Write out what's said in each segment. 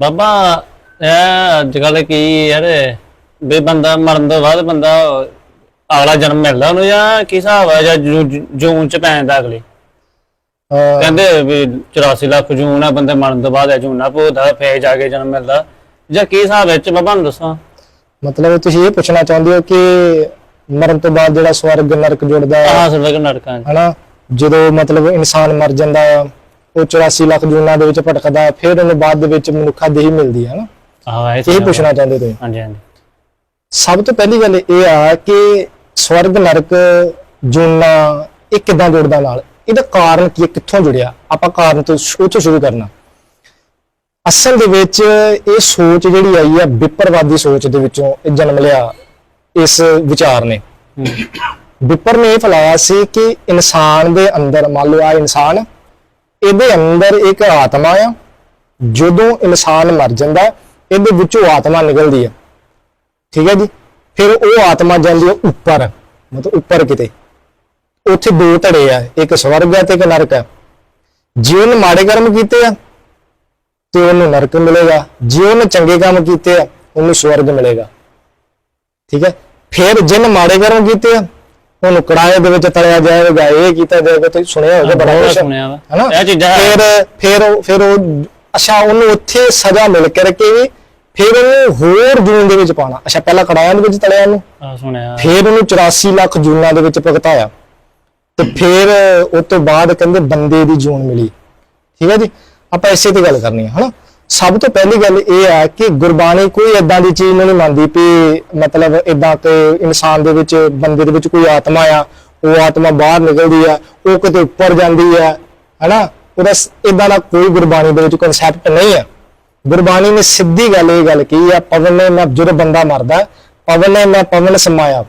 ਬਾਬਾ ਇਹ ਅੱਜ ਕੱਲ ਕੀ ਯਾਰ ਵੀ ਬੰਦਾ ਮਰਨ ਤੋਂ ਬਾਅਦ ਬੰਦਾ ਅਗਲਾ ਜਨਮ ਮਿਲਦਾ ਉਹਨੂੰ ਜਾਂ ਕੀ ਹਿਸਾਬ ਆ ਜਾਂ ਜੂਨ ਚ ਪੈਂਦਾ ਅਗਲੇ? ਅਹ ਕਹਿੰਦੇ ਵੀ 84 ਲੱਖ ਜੂਨ ਆ ਬੰਦੇ ਮਰਨ ਤੋਂ ਬਾਅਦ ਇਹ ਜੂਨਾ ਭੋਗਦਾ ਫੇਰ ਜਾ ਕੇ ਜਨਮ ਮਿਲਦਾ। ਜਾਂ ਕੀ ਹਿਸਾਬ ਵਿੱਚ ਬਾਬਾ ਨੂੰ ਦੱਸਾਂ। ਮਤਲਬ ਤੁਸੀਂ ਇਹ ਪੁੱਛਣਾ ਚਾਹੁੰਦੇ ਹੋ ਕਿ ਮਰਨ ਤੋਂ ਬਾਅਦ ਜਿਹੜਾ ਸਵਰਗ ਨਰਕ ਜੁੜਦਾ ਹੈ ਆਹ ਸਰਵਗ ਨਰਕਾਂ ਚ ਹਨਾ? ਜਦੋਂ ਮਤਲਬ ਇਨਸਾਨ ਮਰ ਜਾਂਦਾ ਆ ਉਹ 84 ਲੱਖ ਜੂਨਾਂ ਦੇ ਵਿੱਚ ਭਟਕਦਾ ਹੈ, ਫਿਰ ਉਹਨੂੰ ਬਾਅਦ ਦੇ ਵਿੱਚ ਮਨੁੱਖਾ ਦੇਹੀ ਮਿਲਦੀ ਹੈ ਹਨਾ ਆਹ ਇਹ ਪੁੱਛਣਾ ਚਾਹੁੰਦੇ ਤੁਸੀਂ? ਹਾਂਜੀ ਹਾਂਜੀ। ਸਭ ਤੋਂ ਪਹਿਲੀ ਗੱਲ ਇਹ ਆ ਕਿ ਸਵਰਗ ਨਰਕ ਜੂਨਾ ਇਹ ਕਿੱਦਾਂ ਜੁੜਦਾ ਨਾਲ? ਇਹਦਾ ਕਾਰਨ ਕੀ ਹੈ? ਕਿੱਥੋਂ ਜੁੜਿਆ? ਆਪਾਂ ਕਾਰਨ ਤੋਂ ਤੋਂ ਸ਼ੁਰੂ ਕਰਨਾ। ਅਸਲ ਦੇ ਵਿੱਚ ਇਹ ਸੋਚ ਜਿਹੜੀ ਆਈ ਆ ਵਿਪਰਵਾਦੀ ਸੋਚ ਦੇ ਵਿੱਚੋਂ ਇਹ ਜਨਮ ਲਿਆ ਇਸ ਵਿਚਾਰ ਨੇ। ਹੂੰ। ਵਿਪਰ ਨੇ ਇਹ ਫੈਲਾਇਆ ਸੀ ਕਿ ਇਨਸਾਨ ਦੇ ਅੰਦਰ ਮੰਨ ਲਓ ਆ ਇਨਸਾਨ ਇਹਦੇ ਅੰਦਰ ਇੱਕ ਆਤਮਾ ਆ, ਜਦੋਂ ਇਨਸਾਨ ਮਰ ਜਾਂਦਾ, ਇਹਦੇ ਵਿੱਚੋਂ ਆਤਮਾ ਨਿਕਲਦੀ ਆ। ਠੀਕ ਹੈ ਜੀ? ਫਿਰ ਉਹ ਆਤਮਾ ਜਾਂਦੀ ਹੈ ਉੱਪਰ, ਮਤਲਬ ਉੱਪਰ ਕਿਤੇ। ਉੱਥੇ ਦੋ ਧੜੇ ਆ, ਇੱਕ ਸਵਰਗ ਹੈ ਤੇ ਇੱਕ ਨਰਕ ਹੈ ਜੇ ਉਹਨੇ ਮਾੜੇ ਕਰਮ ਕੀਤੇ ਆ, ਤੇ ਉਹਨੂੰ ਨਰਕ ਮਿਲੇਗਾ। ਜੇ ਉਹਨੇ ਚੰਗੇ ਕੰਮ ਕੀਤੇ ਆ, ਉਹਨੂੰ ਸਵਰਗ ਮਿਲੇਗਾ। ਠੀਕ ਹੈ? ਫਿਰ ਜਿਨ ਮਾੜੇ ਕਰਮ ਕੀਤੇ ਆ ਉਹਨੂੰ ਕੜਾਏ ਦੇ ਵਿੱਚ ਤਲਿਆ ਜਾਏਗਾ ਇਹ ਕੀਤਾ ਜਾਏਗਾ ਤੁਸੀਂ ਸੁਣਿਆ ਹੋਵੇਗਾ ਬੜਾ ਕੁਛ। ਸੁਣਿਆ ਵਾ। ਹਨਾ? ਇਹ ਚੀਜ਼ਾਂ- ਫਿਰ ਫਿਰ ਉਹ- ਫਿਰ ਉਹ ਅੱਛਾ ਉਹਨੂੰ ਉੱਥੇ ਸਜ਼ਾ ਮਿਲ ਕਰਕੇ ਫਿਰ ਉਹਨੂੰ ਹੋਰ ਜੂਨ ਦੇ ਵਿੱਚ ਪਾਣਾ ਅੱਛਾ ਪਹਿਲਾਂ ਕੜਾਇਆਂ ਦੇ ਵਿੱਚ ਤਲਿਆ ਉਹਨੂੰ। ਆਹ ਸੁਣਿਆ। ਫਿਰ ਉਹਨੂੰ 84 ਲੱਖ ਜੂਨਾਂ ਦੇ ਵਿੱਚ ਭੁਗਤਾਇਆ। ਤੇ ਫਿਰ ਉਸ ਤੋਂ ਬਾਅਦ ਕਹਿੰਦੇ ਬੰਦੇ ਦੀ ਜੂਨ ਮਿਲੀ। ਠੀਕ ਹੈ ਜੀ? ਆਪਾਂ ਇਸੇ ਤੇ ਗੱਲ ਕਰਨੀ ਹੈ ਹਨਾ? ਸਭ ਤੋਂ ਪਹਿਲੀ ਗੱਲ ਇਹ ਹੈ ਕਿ ਗੁਰਬਾਣੀ ਕੋਈ ਏਦਾਂ ਦੀ ਚੀਜ਼ ਨਹੀਂ ਮੰਨਦੀ ਵੀ ਮਤਲਬ ਏਦਾਂ ਕਿ ਇਨਸਾਨ ਦੇ ਵਿੱਚ, ਬੰਦੇ ਦੇ ਵਿੱਚ ਕੋਈ ਆਤਮਾ ਆ, ਉਹ ਆਤਮਾ ਬਾਹਰ ਨਿਕਲਦੀ ਆ, ਉਹ ਕਿਤੇ ਉੱਪਰ ਜਾਂਦੀ ਆ, ਹਨਾ? ਉਹਦਾ ਇਦਾਂ ਦਾ ਕੋਈ ਗੁਰਬਾਣੀ ਦੇ ਵਿੱਚ ਕਨਸੈਪਟ ਨਹੀਂ ਆ। ਗੁਰਬਾਣੀ ਨੇ ਸਿੱਧੀ ਗੱਲ ਇਹ ਗੱਲ ਕਹੀ ਆ, ਪਵਨ ਨੇ ਮੈਂ ਜਦੋਂ ਬੰਦਾ ਮਰਦਾ, ਪਵਨ ਨੇ ਮੈਂ ਪਵਨ ਸਮਾਇਆ।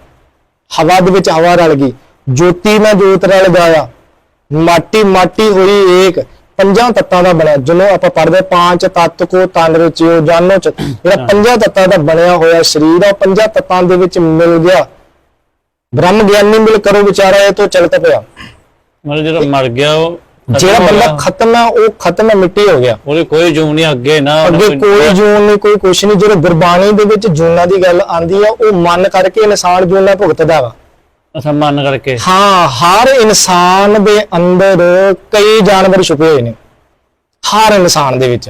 ਹਵਾ ਦੇ ਵਿੱਚ ਹਵਾ ਰਲ ਗਈ, ਜੋਤੀ ਮੈਂ ਜੋਤ ਰਲ ਗਾਇਆ ਮਾਟੀ ਮਾਟੀ ਹੋਈ ਏਕ ਪੰਜਾਂ ਤੱਤਾਂ ਦਾ ਬਣਿਆ। ਜਿਹਨੂੰ ਆਪਾਂ ਪੜ੍ਹਦੇ ਪੰਜ ਤੱਤ ਕੋ ਤਨ ਰਚਿਓ ਜਾਨੋ ਚ। ਜਿਹੜਾ ਪੰਜਾਂ ਤੱਤਾਂ ਦਾ ਬਣਿਆ ਹੋਇਆ ਸਰੀਰ ਆ ਉਹ ਪੰਜਾਂ ਤੱਤਾਂ ਦੇ ਵਿੱਚ ਮਿਲ ਗਿਆ। ਬ੍ਰਹਮ ਗਿਆਨੀ ਮਿਲ ਕਰੋ ਵਿਚਾਰਾ ਇਹ ਤੋਂ ਚਲਤ ਪਿਆ। ਮਤਲਬ ਜਦੋਂ ਮਰ ਗਿਆ ਉਹ ਜਿਹੜਾ ਬੰਦਾ। ਖਤਮ ਹੈ ਉਹ ਖਤਮ ਹੈ ਮਿੱਟੀ ਹੋ ਗਿਆ। ਉਹਦੀ ਕੋਈ ਜੂਨ ਨਹੀਂ ਅੱਗੇ ਨਾ ਅੱਗੇ ਕੋਈ ਜੂਨ ਨਹੀਂ ਕੋਈ ਕੁਛ ਨਹੀਂ। ਜਦੋਂ ਗੁਰਬਾਣੀ ਦੇ ਵਿੱਚ ਜੂਨਾਂ ਦੀ ਗੱਲ ਆਂਦੀ ਆ ਉਹ ਮਨ ਕਰਕੇ ਇਨਸਾਨ ਜੂਨਾਂ ਭੁਗਤਦਾ ਵਾ। ਅਸਾਂ ਮੰਨ ਕਰਕੇ। ਹਾਂ ਹਰ ਇਨਸਾਨ ਦੇ ਅੰਦਰ ਕਈ ਜਾਨਵਰ ਛੁਪੇ ਹੋਏ ਨੇ। ਹਰ ਇਨਸਾਨ ਦੇ ਵਿੱਚ।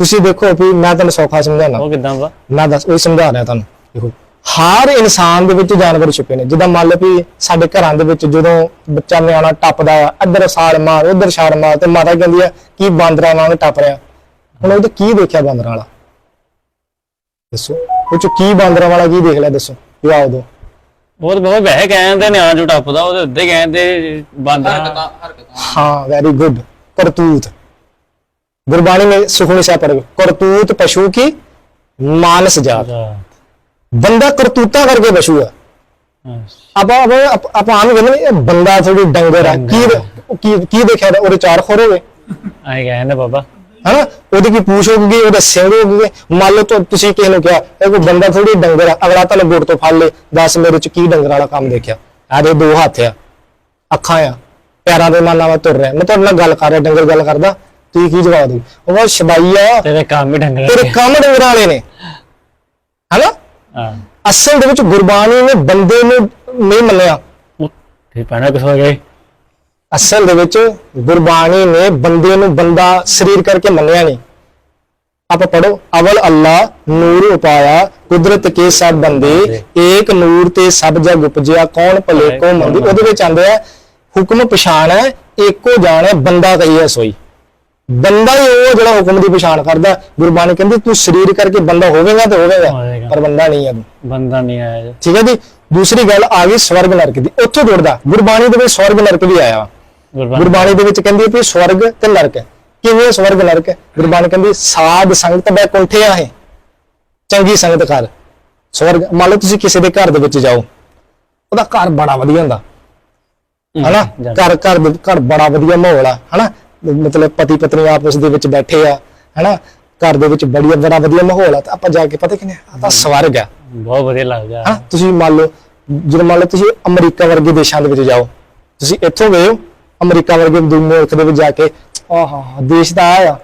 ਤੁਸੀਂ ਦੇਖੋ ਵੀ ਮੈਂ ਤੁਹਾਨੂੰ ਸੌਖਾ ਸਮਝਾਉਣਾ ਉਹ ਕਿਦਾਂ ਵਾ? ਮੈਂ ਦੱਸ ਉਹ ਸਮਝਾ ਰਿਹਾ ਤੁਹਾਨੂੰ। ਦੇਖੋ ਹਰ ਇਨਸਾਨ ਦੇ ਵਿੱਚ ਜਾਨਵਰ ਛੁਪੇ ਨੇ। ਜਿੱਦਾਂ ਮੰਨ ਲਓ ਵੀ ਸਾਡੇ ਘਰਾਂ ਦੇ ਵਿੱਚ ਜਦੋਂ ਬੱਚਾ ਨਿਆਣਾ ਟੱਪਦਾ ਆ ਇੱਧਰ ਛਾਲ ਮਾਰ ਉੱਧਰ ਛਾਲ ਮਾਰ ਤੇ ਮਾਤਾ ਕਹਿੰਦੀ ਆ ਕੀ ਬਾਂਦਰਾਂ ਵਾਂਗ ਟੱਪ ਰਿਹਾ? ਹੁਣ ਉਹ ਤੇ ਕੀ ਦੇਖਿਆ ਬਾਂਦਰਾਂ ਵਾਲਾ? ਦੱਸੋ। ਉਹ ਚ ਕੀ ਬਾਂਦਰਾਂ ਵਾਲਾ ਕੀ ਦੇਖ ਲਿਆ? ਦੱਸੋ। ਜਵਾਬ ਦਿਓ ਉਹ ਤਾਂ ਬਹੁਤ ਵਹਿ ਕਹਿੰਦੇ ਨੇ ਆ ਜੋ ਟੱਪਦਾ ਉਹਦੇ ਉੱਤੇ ਕਹਿੰਦੇ ਬੰਦ ਹਰਕਤਾਂ ਹਰਕਤਾਂ ਹਾਂ ਵੈਰੀ ਗੁੱਡ ਕਰਤੂਤ ਗੁਰਬਾਣੀ में सुखनी सा पढ़ो करतूत पशु की मानस जात ਬੰਦਾ ਕਰਤੂਤਾ ਕਰਕੇ ਪਸ਼ੂ ਆ ਆਪਾਂ ਆਪਾਂ ਆਪ- ਆਪਾਂ ਆਮ ਕਹਿੰਦੇ ਨੇ ਇਹ ਬੰਦਾ ਥੋੜੀ ਡੰਗਰ ਆ ਕੀ ਉਹ ਕੀ ਕੀ ਦੇਖਿਆ ਉਹਦਾ? ਉਹਦੇ ਚਾਰ ਖੋਰ ਹੋਵੇ ਆਏ ਕਹਿੰਦੇ ਬਾਬਾ ਹਨਾ? ਉਹਦੀ ਕੀ ਪੂਛ ਹੋਊਗੀ ਉਹਦੇ ਸਿੰਘ ਹੋਊਗੇ। ਮੰਨ ਲਓ ਤੁ- ਤੁਸੀਂ ਕਿਸੇ ਨੂੰ ਕਿਹਾ ਇਹ ਕੋਈ ਬੰਦਾ ਥੋੜੀ ਡੰਗਰ ਆ ਅਗਲਾ ਤੁਹਾਨੂੰ ਗੁੱਟ ਤੋਂ ਫੜ ਲੇ ਦੱਸ ਮੇਰੇ ਚ ਕੀ ਡੰਗਰ ਵਾਲਾ ਕੰਮ ਦੇਖਿਆ। ਆਦੇ ਦੋ ਹੱਥ ਆ ਅੱਖਾਂ ਆ ਪੈਰਾਂ ਦੇ ਮਾਨਾ ਵਾ ਤੁਰ ਰਿਹਾ। ਮੈਂ ਤੁਹਾਡੇ ਨਾਲ ਗੱਲ ਕਰ ਰਿਹਾ ਡੰਗਰ ਗੱਲ ਕਰਦਾ। ਤੁਸੀਂ ਕੀ ਜਵਾਬ ਦਿਓ? ਉਹ ਸ਼ਬਾਈ ਆ। ਤੇਰੇ ਕੰਮ ਹੀ ਢੰਗ ਤੇਰੇ ਕੰਮ ਡੰਗਰਾਂ ਵਾਲੇ ਨੇ। ਹਨਾ? ਹਾਂ। ਅਸਲ ਦੇ ਵਿੱਚ ਗੁਰਬਾਣੀ ਨੇ ਬੰਦੇ ਨੂੰ ਨਹੀਂ ਮੰਨਿਆ। ਠੀਕ ਪੈਣਾ ਕਿਸ ਹੋ ਗਏ ਅਸਲ ਦੇ ਵਿੱਚ ਗੁਰਬਾਣੀ ਨੇ ਬੰਦੇ ਨੂੰ ਬੰਦਾ ਸਰੀਰ ਕਰਕੇ ਮੰਨਿਆ ਨਹੀਂ। ਆਪਾਂ ਪੜੋ ਅਵਲ ਅੱਲਾ ਨੂਰ ਉਪਾਇਆ ਕੁਦਰਤ ਕੇ ਸਭ ਬੰਦੇ ਏਕ ਨੂਰ ਤੇ ਸਭ ਜਗ ਉਪਜਿਆ ਕੌਣ ਭਲੇ ਕੋ ਮੰਦੀ? ਉਹਦੇ ਵਿੱਚ ਆਂਦੇ ਆ ਹੁਕਮ ਪਛਾਣ ਹੈ ਏਕੋ ਜਾਣ ਹੈ ਬੰਦਾ ਕਹੀਏ ਸੋਈ। ਬੰਦਾ ਹੀ ਉਹ ਜਿਹੜਾ ਹੁਕਮ ਦੀ ਪਛਾਣ ਕਰਦਾ। ਗੁਰਬਾਣੀ ਕਹਿੰਦੀ ਤੂੰ ਸਰੀਰ ਕਰਕੇ ਬੰਦਾ ਹੋਵੇਗਾ ਤੇ ਹੋਵੇਗਾ। ਪਰ ਬੰਦਾ ਨਹੀਂ ਹੈ ਬੰਦਾ ਨਹੀਂ ਆਇਆ। ਠੀਕ ਹੈ ਜੀ? ਦੂਸਰੀ ਗੱਲ ਆ ਗਈ ਸਵਰਗ ਨਰਕ ਦੀ। ਉੱਥੋਂ ਜੁੜਦਾ। ਗੁਰਬਾਣੀ ਦੇ ਵਿੱਚ ਸਵਰਗ ਨਰਕ ਵੀ ਆਇਆ। ਗੁਰਬਾਣੀ। ਦੇ ਵਿੱਚ ਕਹਿੰਦੀ ਹੈ ਵੀ ਸਵਰਗ ਤੇ ਨਰਕ ਹੈ। ਕਿਵੇਂ ਸਵਰਗ ਨਰਕ ਹੈ? ਗੁਰਬਾਣੀ ਕਹਿੰਦੀ ਸਾਧ ਸੰਗਤ ਬੈ ਕੁੰਠਿਆ ਹੈ। ਚੰਗੀ ਸੰਗਤ ਕਰ ਸਵਰਗ ਮੰਨ ਲਓ ਤੁਸੀਂ ਕਿਸੇ ਦੇ ਘਰ ਦੇ ਵਿੱਚ ਜਾਓ ਉਹਦਾ ਘਰ ਬੜਾ ਵਧੀਆ ਹੁੰਦਾ। ਹਨਾ? ਘਰ ਘਰ ਦੇ- ਘਰ ਬੜਾ ਵਧੀਆ ਮਾਹੌਲ ਆ ਹਨਾ? ਮਤਲਬ ਪਤੀ ਪਤਨੀ ਆਪਸ ਦੇ ਵਿੱਚ ਬੈਠੇ ਆ ਹਨਾ? ਘਰ ਦੇ ਵਿੱਚ ਬੜੀ ਬੜਾ ਵਧੀਆ ਮਾਹੌਲ ਆ ਤਾਂ ਆਪਾਂ ਜਾ ਕੇ ਪਤਾ ਕਿਨੇ ਆ? ਤਾਂ ਸਵਰਗ ਆ। ਬਹੁਤ ਵਧੀਆ ਲੱਗਦਾ। ਹਾਂ ਤੁਸੀਂ ਮੰਨ ਲਓ ਜਦੋਂ ਮੰਨ ਲਓ ਤੁਸੀਂ ਅਮਰੀਕਾ ਵਰਗੇ ਦੇਸ਼ਾਂ ਦੇ ਵਿੱਚ ਜਾਓ ਤੁਸੀਂ ਇੱਥੋਂ ਗਏ ਹੋ ਅਮਰੀਕਾ ਵਰਗੇ ਮੁਲਕ ਦੇ ਵਿੱਚ ਜਾ ਕੇ ਆਹਾ ਦੇਸ਼ ਦਾ ਆ।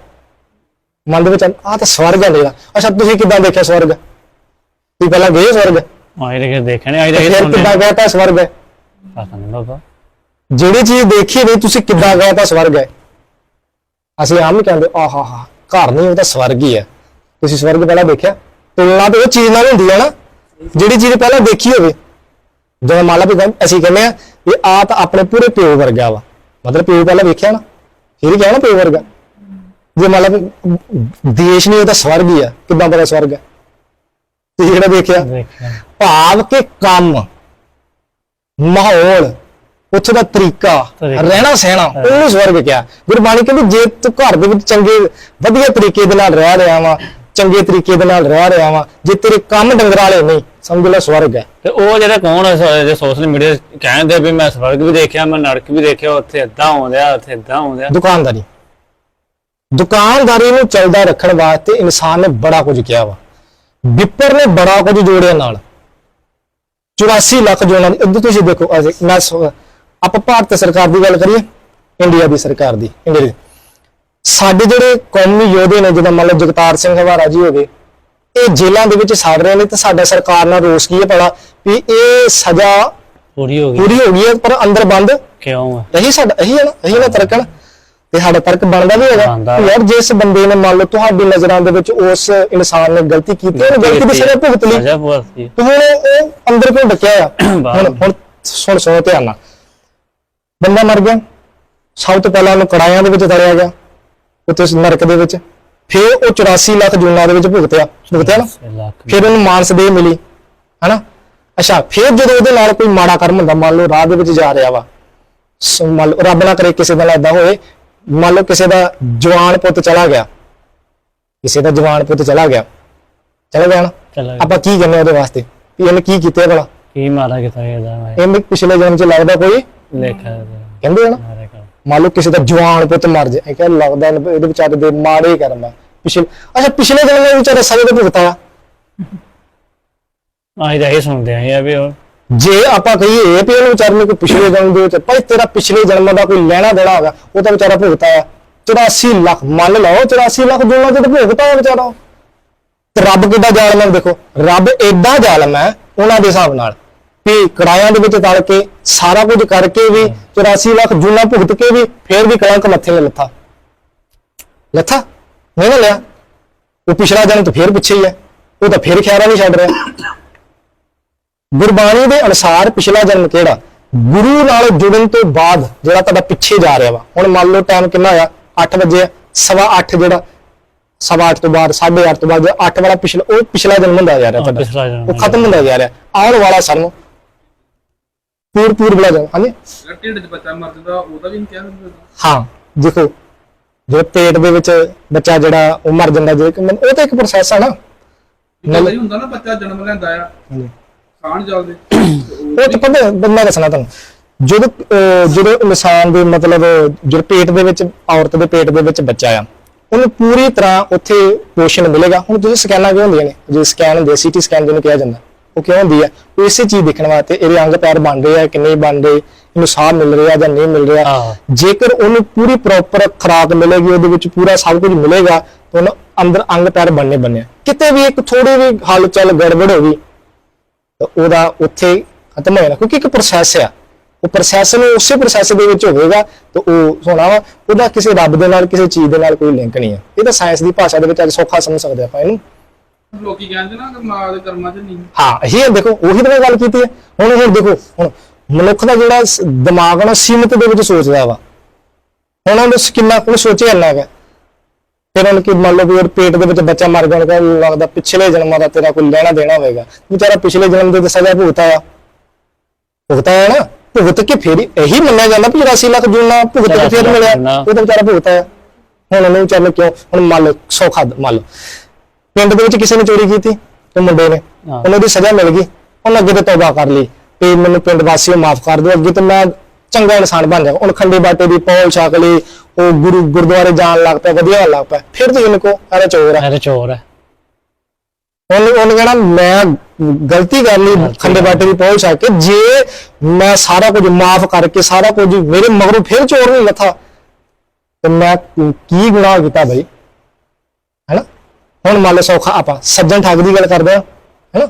ਮਨ ਦੇ ਵਿੱਚ ਆ ਤਾਂ ਸਵਰਗ ਹੈ ਮੇਰਾ ਅੱਛਾ ਤੁਸੀਂ ਕਿੱਦਾਂ ਦੇਖਿਆ ਸਵਰਗ? ਤੁਸੀਂ ਪਹਿਲਾਂ ਗਏ ਸਵਰਗ? ਆਈ ਦੇ ਦੇਖਣੇ ਦੇ ਫਿਰ ਸੁਣਨੇ। ਕਿੱਦਾਂ ਗਿਆ ਤਾਂ ਸਵਰਗ? ਹੈ ਪਤਾ ਨਹੀਂ ਬਾਬਾ। ਜਿਹੜੀ ਚੀਜ਼ ਦੇਖੀ ਨਹੀਂ ਤੁਸੀਂ ਕਿੱਦਾਂ ਗਏ ਤਾਂ ਸਵਰਗ ਹੈ? ਅਸੀਂ ਆਮ ਹੀ ਕਹਿੰਦੇ ਆਹਾ ਹਾ ਘਰ ਨਹੀਂ ਉਹ ਤਾਂ ਸਵਰਗ ਹੀ ਹੈ। ਤੁਸੀਂ ਸਵਰਗ ਪਹਿਲਾਂ ਦੇਖਿਆ? ਤੁਲਨਾ ਤਾਂ ਉਹ ਚੀਜ਼ ਨਾਲ ਹੁੰਦੀ ਹੈ ਨਾ। ਜਿਹੜੀ ਚੀਜ਼ ਪਹਿਲਾਂ ਦੇਖੀ ਹੋਵੇ। ਜਿਵੇਂ ਮੰਨ ਲਾ ਵੀ ਅਸੀਂ ਕਹਿੰਦੇ ਆ ਵੀ ਆ ਤਾਂ ਆਪਣੇ ਪੂਰੇ ਪਿਓ ਵਰਗਾ ਵਾ। ਮਤਲਬ ਪਿਓ ਪਹਿਲਾਂ ਵੇਖਿਆ ਨਾ ਫਿਰ ਕਿਹਾ ਨਾ ਪਿਓ ਵਰਗਾ। ਜੇ ਵੀ ਦੇਸ਼ ਨਹੀਂ ਉਹ ਤਾਂ ਸਵਰਗ ਹੀ ਆ ਕਿੱਦਾਂ ਪਤਾ ਸਵਰਗ ਹੈ ਤੁਸੀਂ ਜਿਹੜਾ ਦੇਖਿਆ ਭਾਵ ਕੇ ਕੰਮ ਮਾਹੌਲ ਉੱਥੇ ਦਾ ਤਰੀਕਾ ਤਰੀਕਾ। ਰਹਿਣਾ ਸਹਿਣਾ ਉਹਨੂੰ ਸਵਰਗ ਕਿਹਾ। ਗੁਰਬਾਣੀ ਕਹਿੰਦੀ ਜੇ ਤੂੰ ਘਰ ਦੇ ਵਿੱਚ ਚੰਗੇ ਵਧੀਆ ਤਰੀਕੇ ਦੇ ਨਾਲ ਰਹਿ ਰਿਹਾ ਵਾ ਚੰਗੇ ਤਰੀਕੇ ਦੇ ਨਾਲ ਰਹਿ ਰਿਹਾ ਵਾ ਜੇ ਤੇਰੇ ਕੰਮ ਡੰਗਰ ਵਾਲੇ ਨਹੀਂ ਸਮਝ ਲੈ ਸਵਰਗ ਹੈ। ਤੇ ਉਹ ਜਿਹੜੇ ਕੌਣ ਸ- ਜੇ ਸੋਸ਼ਲ ਮੀਡੀਆ ਕਹਿੰਦੇ ਵੀ ਮੈਂ ਸਵਰਗ ਵੀ ਦੇਖਿਆ ਮੈਂ ਨਰਕ ਵੀ ਦੇਖਿਆ ਉੱਥੇ ਏਦਾਂ ਆਉਂਦਿਆ ਉੱਥੇ ਏਦਾਂ ਆਉਂਦਿਆ ਦੁਕਾਨਦਾਰੀ। ਦੁਕਾਨਦਾਰੀ ਨੂੰ ਚੱਲਦਾ ਰੱਖਣ ਵਾਸਤੇ ਇਨਸਾਨ ਨੇ ਬੜਾ ਕੁਝ ਕਿਹਾ ਵਾ। ਵਿਪਰ ਨੇ ਬੜਾ ਕੁਝ ਜੋੜਿਆ ਨਾਲ। 84 ਲੱਖ ਜੋਨਾਂ ਦੀ ਇੱਧਰ ਤੁਸੀਂ ਦੇਖੋ ਅਸੀਂ ਮੈਂ ਸੋ- ਆਪਾਂ ਭਾਰਤ ਸਰਕਾਰ ਦੀ ਗੱਲ ਕਰੀਏ ਇੰਡੀਆ ਦੀ ਸਰਕਾਰ ਦੀ ਇੰਡੀਆ ਦੀ। ਸਾਡੇ ਜਿਹੜੇ ਕੌਮੀ ਯੋਧੇ ਨੇ ਜਿੱਦਾਂ ਮੰਨ ਲਓ ਜਗਤਾਰ ਸਿੰਘ ਹਵਾਰਾ ਜੀ ਹੋਵੇ ਇਹ ਜੇਲ੍ਹਾਂ ਦੇ ਵਿੱਚ ਸੜ ਰਹੇ ਨੇ ਤੇ ਸਾਡਾ ਸਰਕਾਰ ਨਾਲ ਰੋਸ ਕੀ ਹੈ ਭਲਾ ਵੀ ਇਹ ਸਜ਼ਾ ਪੂਰੀ ਹੋ ਗਈ। ਪੂਰੀ ਹੋ ਗਈ ਹੈ ਪਰ ਅੰਦਰ ਬੰਦ ਕਿਉਂ ਆ? ਇਹੀ ਸਾਡਾ ਇਹੀ ਹੈ ਨਾ ਇਹੀ ਨਾ ਤਰਕ ਹੈ ਨਾ। ਤੇ ਸਾਡਾ ਤਰਕ ਬਣਦਾ ਵੀ ਹੈਗਾ। ਬਣਦਾ ਯਾਰ ਜਿਸ ਬੰਦੇ ਨੇ ਮੰਨ ਲਓ ਤੁਹਾਡੀ ਨਜ਼ਰਾਂ ਦੇ ਵਿੱਚ ਉਸ ਇਨਸਾਨ ਨੇ ਗਲਤੀ ਕੀਤੀ ਉਹਨੇ ਗਲਤੀ ਦੀ ਸਜ਼ਾ ਭੁਗਤ ਲਈ। ਸਜ਼ਾ ਭੁਗਤੀ ਤੇ ਹੁਣ ਉਹ ਅੰਦਰ ਕਿਉਂ ਡੱਕਿਆ ਆ? ਬਾਹਰ। ਹੁਣ ਹੁਣ ਸੁਣ ਸੁਣੋ ਧਿਆਨ ਨਾਲ। ਬੰਦਾ ਮਰ ਗਿਆ। ਸਭ ਤੋਂ ਪਹਿਲਾਂ ਉਹਨੂੰ ਕੜਾਇਆਂ ਦੇ ਵਿੱਚ ਤੜਿਆ ਗਿਆ। ਉੱਥੇ ਨਰਕ ਦੇ ਵਿੱਚ। ਫਿਰ ਉਹ 84 ਲੱਖ ਜੂਨਾਂ ਦੇ ਵਿੱਚ ਭੁਗਤਿਆ। ਭੁਗਤਿਆ ਨਾ? ਫਿਰ ਉਹਨੂੰ ਮਾਨਸ ਦੇਹ ਮਿਲੀ। ਹਨਾ? ਅੱਛਾ ਫਿਰ ਜਦੋਂ ਉਹਦੇ ਨਾਲ ਕੋਈ ਮਾੜਾ ਕਰਮ ਹੁੰਦਾ ਮੰਨ ਲਓ ਰਾਹ ਦੇ ਵਿੱਚ ਜਾ ਰਿਹਾ ਵਾ ਮੰਨ ਲਓ ਰੱਬ ਨਾ ਕਰੇ ਕਿਸੇ ਨਾਲ ਏਦਾਂ ਹੋਏ ਮੰਨ ਲਓ ਕਿਸੇ ਦਾ ਜਵਾਨ ਪੁੱਤ ਚਲਾ ਗਿਆ। ਕਿਸੇ ਦਾ ਜਵਾਨ ਪੁੱਤ ਚਲਾ ਗਿਆ। ਚਲਾ ਗਿਆ ਨਾ? ਆਪਾਂ ਕੀ ਕਹਿੰਦੇ ਉਹਦੇ ਵਾਸਤੇ? ਵੀ ਇਹਨੇ ਕੀ ਕੀਤਾ ਭਲਾ? ਕੀ ਮਾਰਾ ਕੀਤਾ ਇਹਦਾ ਮੈਂ? ਇਹਨੇ ਪਿਛਲੇ ਜਨਮ 'ਚ ਲੱਗਦਾ ਕੋਈ ਲੇਖਾ ਕਹਿੰਦੇ ਨਾ? ਮੰਨ ਲਓ ਕਿਸੇ ਦਾ ਜਵਾਨ ਪੁੱਤ ਮਰ ਜਾਏ ਇਹ ਕਹਿੰਦਾ ਲੱਗਦਾ ਇਹਦੇ ਵਿਚਾਰੇ ਦੇ ਮਾੜੇ ਕਰਮ ਆ ਪਿਛਲੇ ਅੱਛਾ ਪਿਛਲੇ ਜਨਮ ਦੇ ਵਿਚਾਰੇ ਸਜ਼ਾ ਤੇ ਭੁਗਤਾਇਆ ਆਈ ਦਾ ਇਹ ਸੁਣਦੇ ਆਂ ਇਹ ਵੀ ਉਹ ਜੇ ਆਪਾਂ ਕਹੀਏ ਵੀ ਇਹਨੂੰ ਵਿਚਾਰੇ ਨੂੰ ਕੋਈ ਪਿਛਲੇ ਜਨਮ ਦੇ ਵਿੱਚ ਭਾਈ ਤੇਰਾ ਪਿਛਲੇ ਜਨਮ ਦਾ ਕੋਈ ਲੈਣਾ ਦੇਣਾ ਹੋਗਾ ਉਹ ਤਾਂ ਵਿਚਾਰਾ ਭੁਗਤਾ ਆ 84 ਲੱਖ ਮੰਨ ਲਓ 84 ਲੱਖ ਤੇ ਭੁਗਤਾ ਆ ਵਿਚਾਰਾ। ਤੇ ਰੱਬ ਕਿੱਡਾ ਜ਼ਾਲਮ ਹੈ ਦੇਖੋ ਰੱਬ ਐਡਾ ਜ਼ਾਲਮ ਹੈ ਉਹਨਾਂ ਦੇ ਹਿਸਾਬ ਨਾਲ ਵੀ ਕੜਾਇਆਂ ਦੇ ਵਿੱਚ ਤਲ ਕੇ ਸਾਰਾ ਕੁਝ ਕਰਕੇ ਵੀ 84 ਲੱਖ ਜੁਨਾ ਭੁਗਤ ਕੇ ਵੀ ਫੇਰ ਵੀ ਕਲੰਕ ਮੱਥੇ ਨੇ ਲੱਥਾ। ਲੱਥਾ? ਨਹੀਂ ਨਾ ਲਿਆ। ਉਹ ਪਿਛਲਾ ਜਨਮ ਤਾਂ ਫੇਰ ਪਿੱਛੇ ਹੀ ਹੈ ਉਹ ਤਾਂ ਫੇਰ ਖਿਆਰਾ ਨਹੀਂ ਛੱਡ ਰਿਹਾ। ਗੁਰਬਾਣੀ ਦੇ ਅਨੁਸਾਰ ਪਿਛਲਾ ਜਨਮ ਕਿਹੜਾ? ਗੁਰੂ ਨਾਲ ਜੁੜਨ ਤੋਂ ਬਾਅਦ ਜਿਹੜਾ ਤੁਹਾਡਾ ਪਿੱਛੇ ਜਾ ਰਿਹਾ ਵਾ। ਹੁਣ ਮੰਨ ਲਓ ਟਾਈਮ ਕਿੰਨਾ ਹੋਇਆ? 8 ਵਜੇ ਆ, ਸਵਾ 8 ਜਿਹੜਾ ਸਵਾ 8 ਤੋਂ ਬਾਅਦ 8:30 ਤੋਂ ਬਾਅਦ ਜਿਹੜਾ 8 ਵਾਲਾ ਪਿਛਲਾ ਉਹ ਪਿਛਲਾ ਜਨਮ ਹੁੰਦਾ ਜਾ ਰਿਹਾ ਜਨਮ ਉਹ ਖਤਮ ਹੁੰਦਾ ਜਾ ਰਿਹਾ। ਆਉਣ ਵਾਲਾ ਸਾਨੂੰ ਪੂਰ ਪੂਰ ਬਲਾ ਜਨਮ ਹਾਂਜੀ। ਜਿਹੜਾ ਢਿੱਡ 'ਚ ਬੱਚਾ ਮਰ ਜਾਂਦਾ ਉਹਦਾ ਵੀ ਇਮਤਿਹਾਨ ਹੁੰਦਾ। ਹਾਂ ਦੇਖੋ ਜੋ ਪੇਟ ਦੇ ਵਿੱਚ ਬੱਚਾ ਜਿਹੜਾ ਉਹ ਮਰ ਜਾਂਦਾ ਜੇ ਕਿ ਉਹ ਤਾਂ ਇੱਕ ਪ੍ਰੋਸੈਸ ਆ ਨਾ। ਇੱਕ ਵਾਰੀ ਹੁੰਦਾ ਨਾ ਬੱਚਾ ਜਨਮ ਲੈਂਦਾ ਆ। ਸਾਣ ਜਲਦੇ ਉਹ ਤਾਂ ਪਤਾ ਬੰਦਾ ਦੱਸਣਾ ਤੁਹਾਨੂੰ। ਜਦੋਂ ਅਹ, ਜਦੋਂ ਇਨਸਾਨ ਦੇ ਮਤਲਬ ਜਦੋਂ ਪੇਟ ਦੇ ਵਿੱਚ ਔਰਤ ਦੇ ਪੇਟ ਦੇ ਵਿੱਚ ਬੱਚਾ ਆ ਉਹਨੂੰ ਪੂਰੀ ਤਰ੍ਹਾਂ ਉੱਥੇ ਪੋਸ਼ਣ ਮਿਲੇਗਾ। ਹੁਣ ਤੁਸੀਂ ਸਕੈਨਾਂ ਕਿਉਂ ਹੁੰਦੀਆਂ ਨੇ? ਜੇ ਸਕੈਨ ਹੁੰਦੇ ਸੀਟੀ ਸਕੈਨ ਜਿਹਨੂੰ ਕਿਹਾ ਜਾਂਦਾ। ਉਹ ਕਿਉਂ ਹੁੰਦੀ ਹੈ? ਉਹ ਇਸੇ ਚੀਜ਼ ਦੇਖਣ ਵਾਸਤੇ ਇਹਦੇ ਅੰਗ ਪੈਰ ਬਣ ਰਹੇ ਆ ਕਿ ਨਹੀਂ ਬਣ ਰਹੇ ਇਹਨੂੰ ਸਾਹ ਮਿਲ ਰਿਹਾ ਜਾਂ ਨਹੀਂ ਮਿਲ ਰਿਹਾ। ਜੇਕਰ ਉਹਨੂੰ ਪੂਰੀ ਪ੍ਰੋਪਰ ਖੁਰਾਕ ਮਿਲੇਗੀ ਉਹਦੇ ਵਿੱਚ ਪੂਰਾ ਸਭ ਕੁਝ ਮਿਲੇਗਾ ਤਾਂ ਅੰਦਰ ਅੰਗ ਪੈਰ ਬਣਨੇ ਬਣਨੇ। ਕਿਤੇ ਵੀ ਇੱਕ ਥੋੜੀ ਵੀ ਹਲਚਲ ਗੜਬੜ ਹੋ ਗਈ ਤਾਂ ਉਹਦਾ ਉੱਥੇ ਖਤਮ ਹੋ ਜਾਣਾ। ਕਿਉਂਕਿ ਇੱਕ ਪ੍ਰੋਸੈਸ ਆ। ਉਹ ਪ੍ਰੋਸੈਸ ਨੂੰ ਉਸੇ ਪ੍ਰੋਸੈਸ ਦੇ ਵਿੱਚ ਹੋਵੇਗਾ ਤਾਂ ਉਹ ਹੋਣਾ ਵਾ। ਉਹਦਾ ਕਿਸੇ ਰੱਬ ਦੇ ਨਾਲ ਕਿਸੇ ਚੀਜ਼ ਦੇ ਨਾਲ ਕੋਈ ਲਿੰਕ ਨਹੀਂ ਹੈ ਇਹ ਤਾਂ ਸਾਇੰਸ ਦੀ ਭਾਸ਼ਾ ਦੇ ਵਿੱਚ ਅੱਜ ਸੌਖਾ ਸਮਝ ਸਕਦੇ ਆਪਾਂ ਇਹਨੂੰ। ਲੋਕੀ ਕਹਿੰਦੇ ਨਾ ਕਿ ਮਾਂ ਦੇ ਕਰਮਾਂ 'ਚ ਨਹੀਂ। ਹਾਂ ਇਹ ਦੇਖੋ ਉਹੀ ਤਾਂ ਮੈਂ ਗੱਲ ਕੀਤੀ ਹੈ। ਹੁਣ ਹੁਣ ਦੇਖੋ ਹੁਣ ਮਨੁੱਖ ਦਾ ਜਿਹੜਾ ਸ- ਦਿਮਾਗ ਆ ਨਾ ਸੀਮਤ ਦੇ ਵਿੱਚ ਸੋਚਦਾ ਵਾ। ਹੁਣ ਉਹਨੇ ਸ- ਕਿੰਨਾ ਕੁ ਸੋਚਿਆ ਇੰਨਾ ਕੁ। ਫਿਰ ਉਹਨੂੰ ਕਿ ਮੰਨ ਲਓ ਵੀ ਉਹ ਪੇਟ ਦੇ ਵਿੱਚ ਬੱਚਾ ਮਰ ਗਿਆ ਉਹਨੂੰ ਲੱਗਦਾ ਪਿਛਲੇ ਜਨਮਾਂ ਦਾ ਤੇਰਾ ਕੋਈ ਲੈਣਾ ਦੇਣਾ ਹੋਵੇਗਾ। ਵਿਚਾਰਾ ਪਿਛਲੇ ਜਨਮ ਦੇ ਵਿੱਚ ਸਜ਼ਾ ਭੁਗਤਾਇਆ ਭੁਗਤਾਇਆ ਨਾ ਭੁਗਤ ਕੇ ਫਿਰ ਹੀ- ਇਹੀ ਮੰਨਿਆ ਜਾਂਦਾ ਵੀ 84 ਲੱਖ ਜੂਨਾ ਭੁਗਤ ਕੇ ਫਿਰ ਮਿਲਿਆ ਉਹ ਤਾਂ ਵਿਚਾਰਾ ਭੁਗਤਾਇਆ ਹੁਣ ਉਹਨੂੰ ਵਿਚਾਰੇ ਨੂੰ ਕਿਉਂ ਹੁਣ ਮੰਨ ਲਓ ਸੌਖਾ ਮੰਨ ਲਓ। ਪਿੰਡ ਦੇ ਵਿੱਚ ਕਿਸੇ ਨੇ ਚੋਰੀ ਕੀਤੀ ਤੇ ਮੁੰਡੇ ਨੇ ਹਾਂ। ਉਹਨੂੰ ਦੀ ਸਜ਼ਾ ਮਿਲ ਗਈ ਉਹਨੇ ਅੱਗੇ ਤੇ ਤੌਬਾ ਕਰ ਲਈ ਤੇ ਮੈਨੂੰ ਪਿੰਡ ਵਾਸੀਓ ਮਾਫ ਕਰ ਦਿਓ ਅੱਗੇ ਤੇ ਮੈਂ ਚੰਗਾ ਇਨਸਾਨ ਬਣ ਜਾਵਾਂ ਹੁਣ ਖੰਡੇ ਬਾਟੇ ਦੀ ਪੌਲ ਛਕ ਲਈ ਉਹ ਗੁਰੂ ਗੁਰਦੁਆਰੇ ਜਾਣ ਲੱਗ ਪਿਆ ਵਧੀਆ ਹੋਣ ਲੱਗ ਪਿਆ। ਫਿਰ ਤੁਸੀਂ ਕੋ ਅਰੇ ਚੋਰ ਹੈ ਇਹ ਚੋਰ ਹੈ ਉਹਨੇ ਉਹਨੇ ਕਹਿਣਾ ਮੈਂ ਗਲਤੀ ਕਰ ਲਈ ਖੰਡੇ ਬਾਟੇ ਦੀ ਪਹੁੰਚ ਆ ਕੇ ਜੇ ਮੈਂ ਸਾਰਾ ਕੁਝ ਮਾਫ ਕਰਕੇ ਸਾਰਾ ਕੁਝ ਮੇਰੇ ਮਗਰੋਂ ਫਿਰ ਚੋਰ ਨਹੀਂ ਲੱਥਾ ਤੇ ਮੈਂ ਕੀ ਗੁਨਾਹ ਕੀਤਾ ਬਈ? ਹੈਨਾ? ਹੁਣ ਮੰਨ ਲਓ ਸੌਖਾ ਆਪਾਂ ਸੱਜਣ ਠੱਗ ਦੀ ਗੱਲ ਕਰਦੇ ਆ ਹੈਨਾ?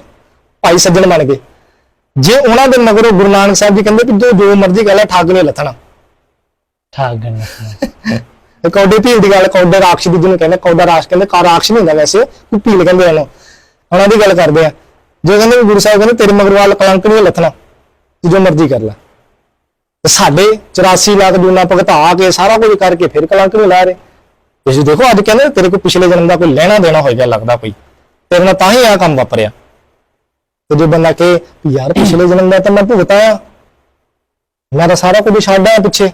ਭਾਈ ਸੱਜਣ ਬਣ ਗਏ। ਜੇ ਉਹਨਾਂ ਦੇ ਮਗਰੋਂ ਗੁਰੂ ਨਾਨਕ ਸਾਹਿਬ ਜੀ ਕਹਿੰਦੇ ਕਿ ਜੋ ਜੋ ਮਰਜ਼ੀ ਗੱਲ ਹੈ ਠੱਗ ਨਹੀਂ ਲੱਥਣਾ। ਠਾਗ ਇਹ ਕੌਡੇ ਭੀਲ ਦੀ ਗੱਲ ਕੌਡੇ ਰਾਖਸ਼ ਦੀ ਜਿਹਨੂੰ ਕਹਿੰਦੇ ਕੌਡਾ ਰਾਖਸ਼ ਕਹਿੰਦੇ ਕਾ ਰਾਖਸ਼ ਨਹੀਂ ਹੁੰਦਾ ਵੈਸੇ ਉਹ ਭੀਲ ਕਹਿੰਦੇ ਉਹਨੂੰ। ਉਹਨਾਂ ਦੀ ਗੱਲ ਕਰਦੇ ਆ। ਜੋ ਕਹਿੰਦੇ ਵੀ ਗੁਰੂ ਸਾਹਿਬ ਕਹਿੰਦੇ ਤੇਰੇ ਮਗਰ ਵਾਲ ਕਲੰਕ ਨਹੀਂ ਲੱਥਣਾ ਤੂੰ ਜੋ ਮਰਜ਼ੀ ਕਰ ਲੈ। ਤੇ ਸਾਡੇ 84 ਲੱਖ ਜੂਨਾ ਭਗਤਾ ਕੇ ਸਾਰਾ ਕੁਝ ਕਰਕੇ ਫਿਰ ਕਲੰਕ ਨਹੀਂ ਲਾ ਰਹੇ। ਤੁਸੀਂ ਦੇਖੋ ਅੱਜ ਕਹਿੰਦੇ ਤੇਰੇ ਕੋਲ ਪਿਛਲੇ ਜਨਮ ਦਾ ਕੋਈ ਲੈਣਾ ਦੇਣਾ ਹੋਏਗਾ ਲੱਗਦਾ ਕੋਈ ਤੇਰੇ ਨਾਲ ਤਾਂ ਹੀ ਆ ਕੰਮ ਵਾਪਰਿਆ। ਤੇ ਜੇ ਬੰਦਾ ਕਹੇ ਵੀ ਯਾਰ ਪਿਛਲੇ ਜਨਮ ਦਾ ਤਾਂ ਮੈਂ ਭੁਗਤਾ ਆ ਮੈਂ ਤਾਂ ਸਾਰਾ ਕੁਝ ਛੱਡ ਆਇਆ ਪਿੱਛੇ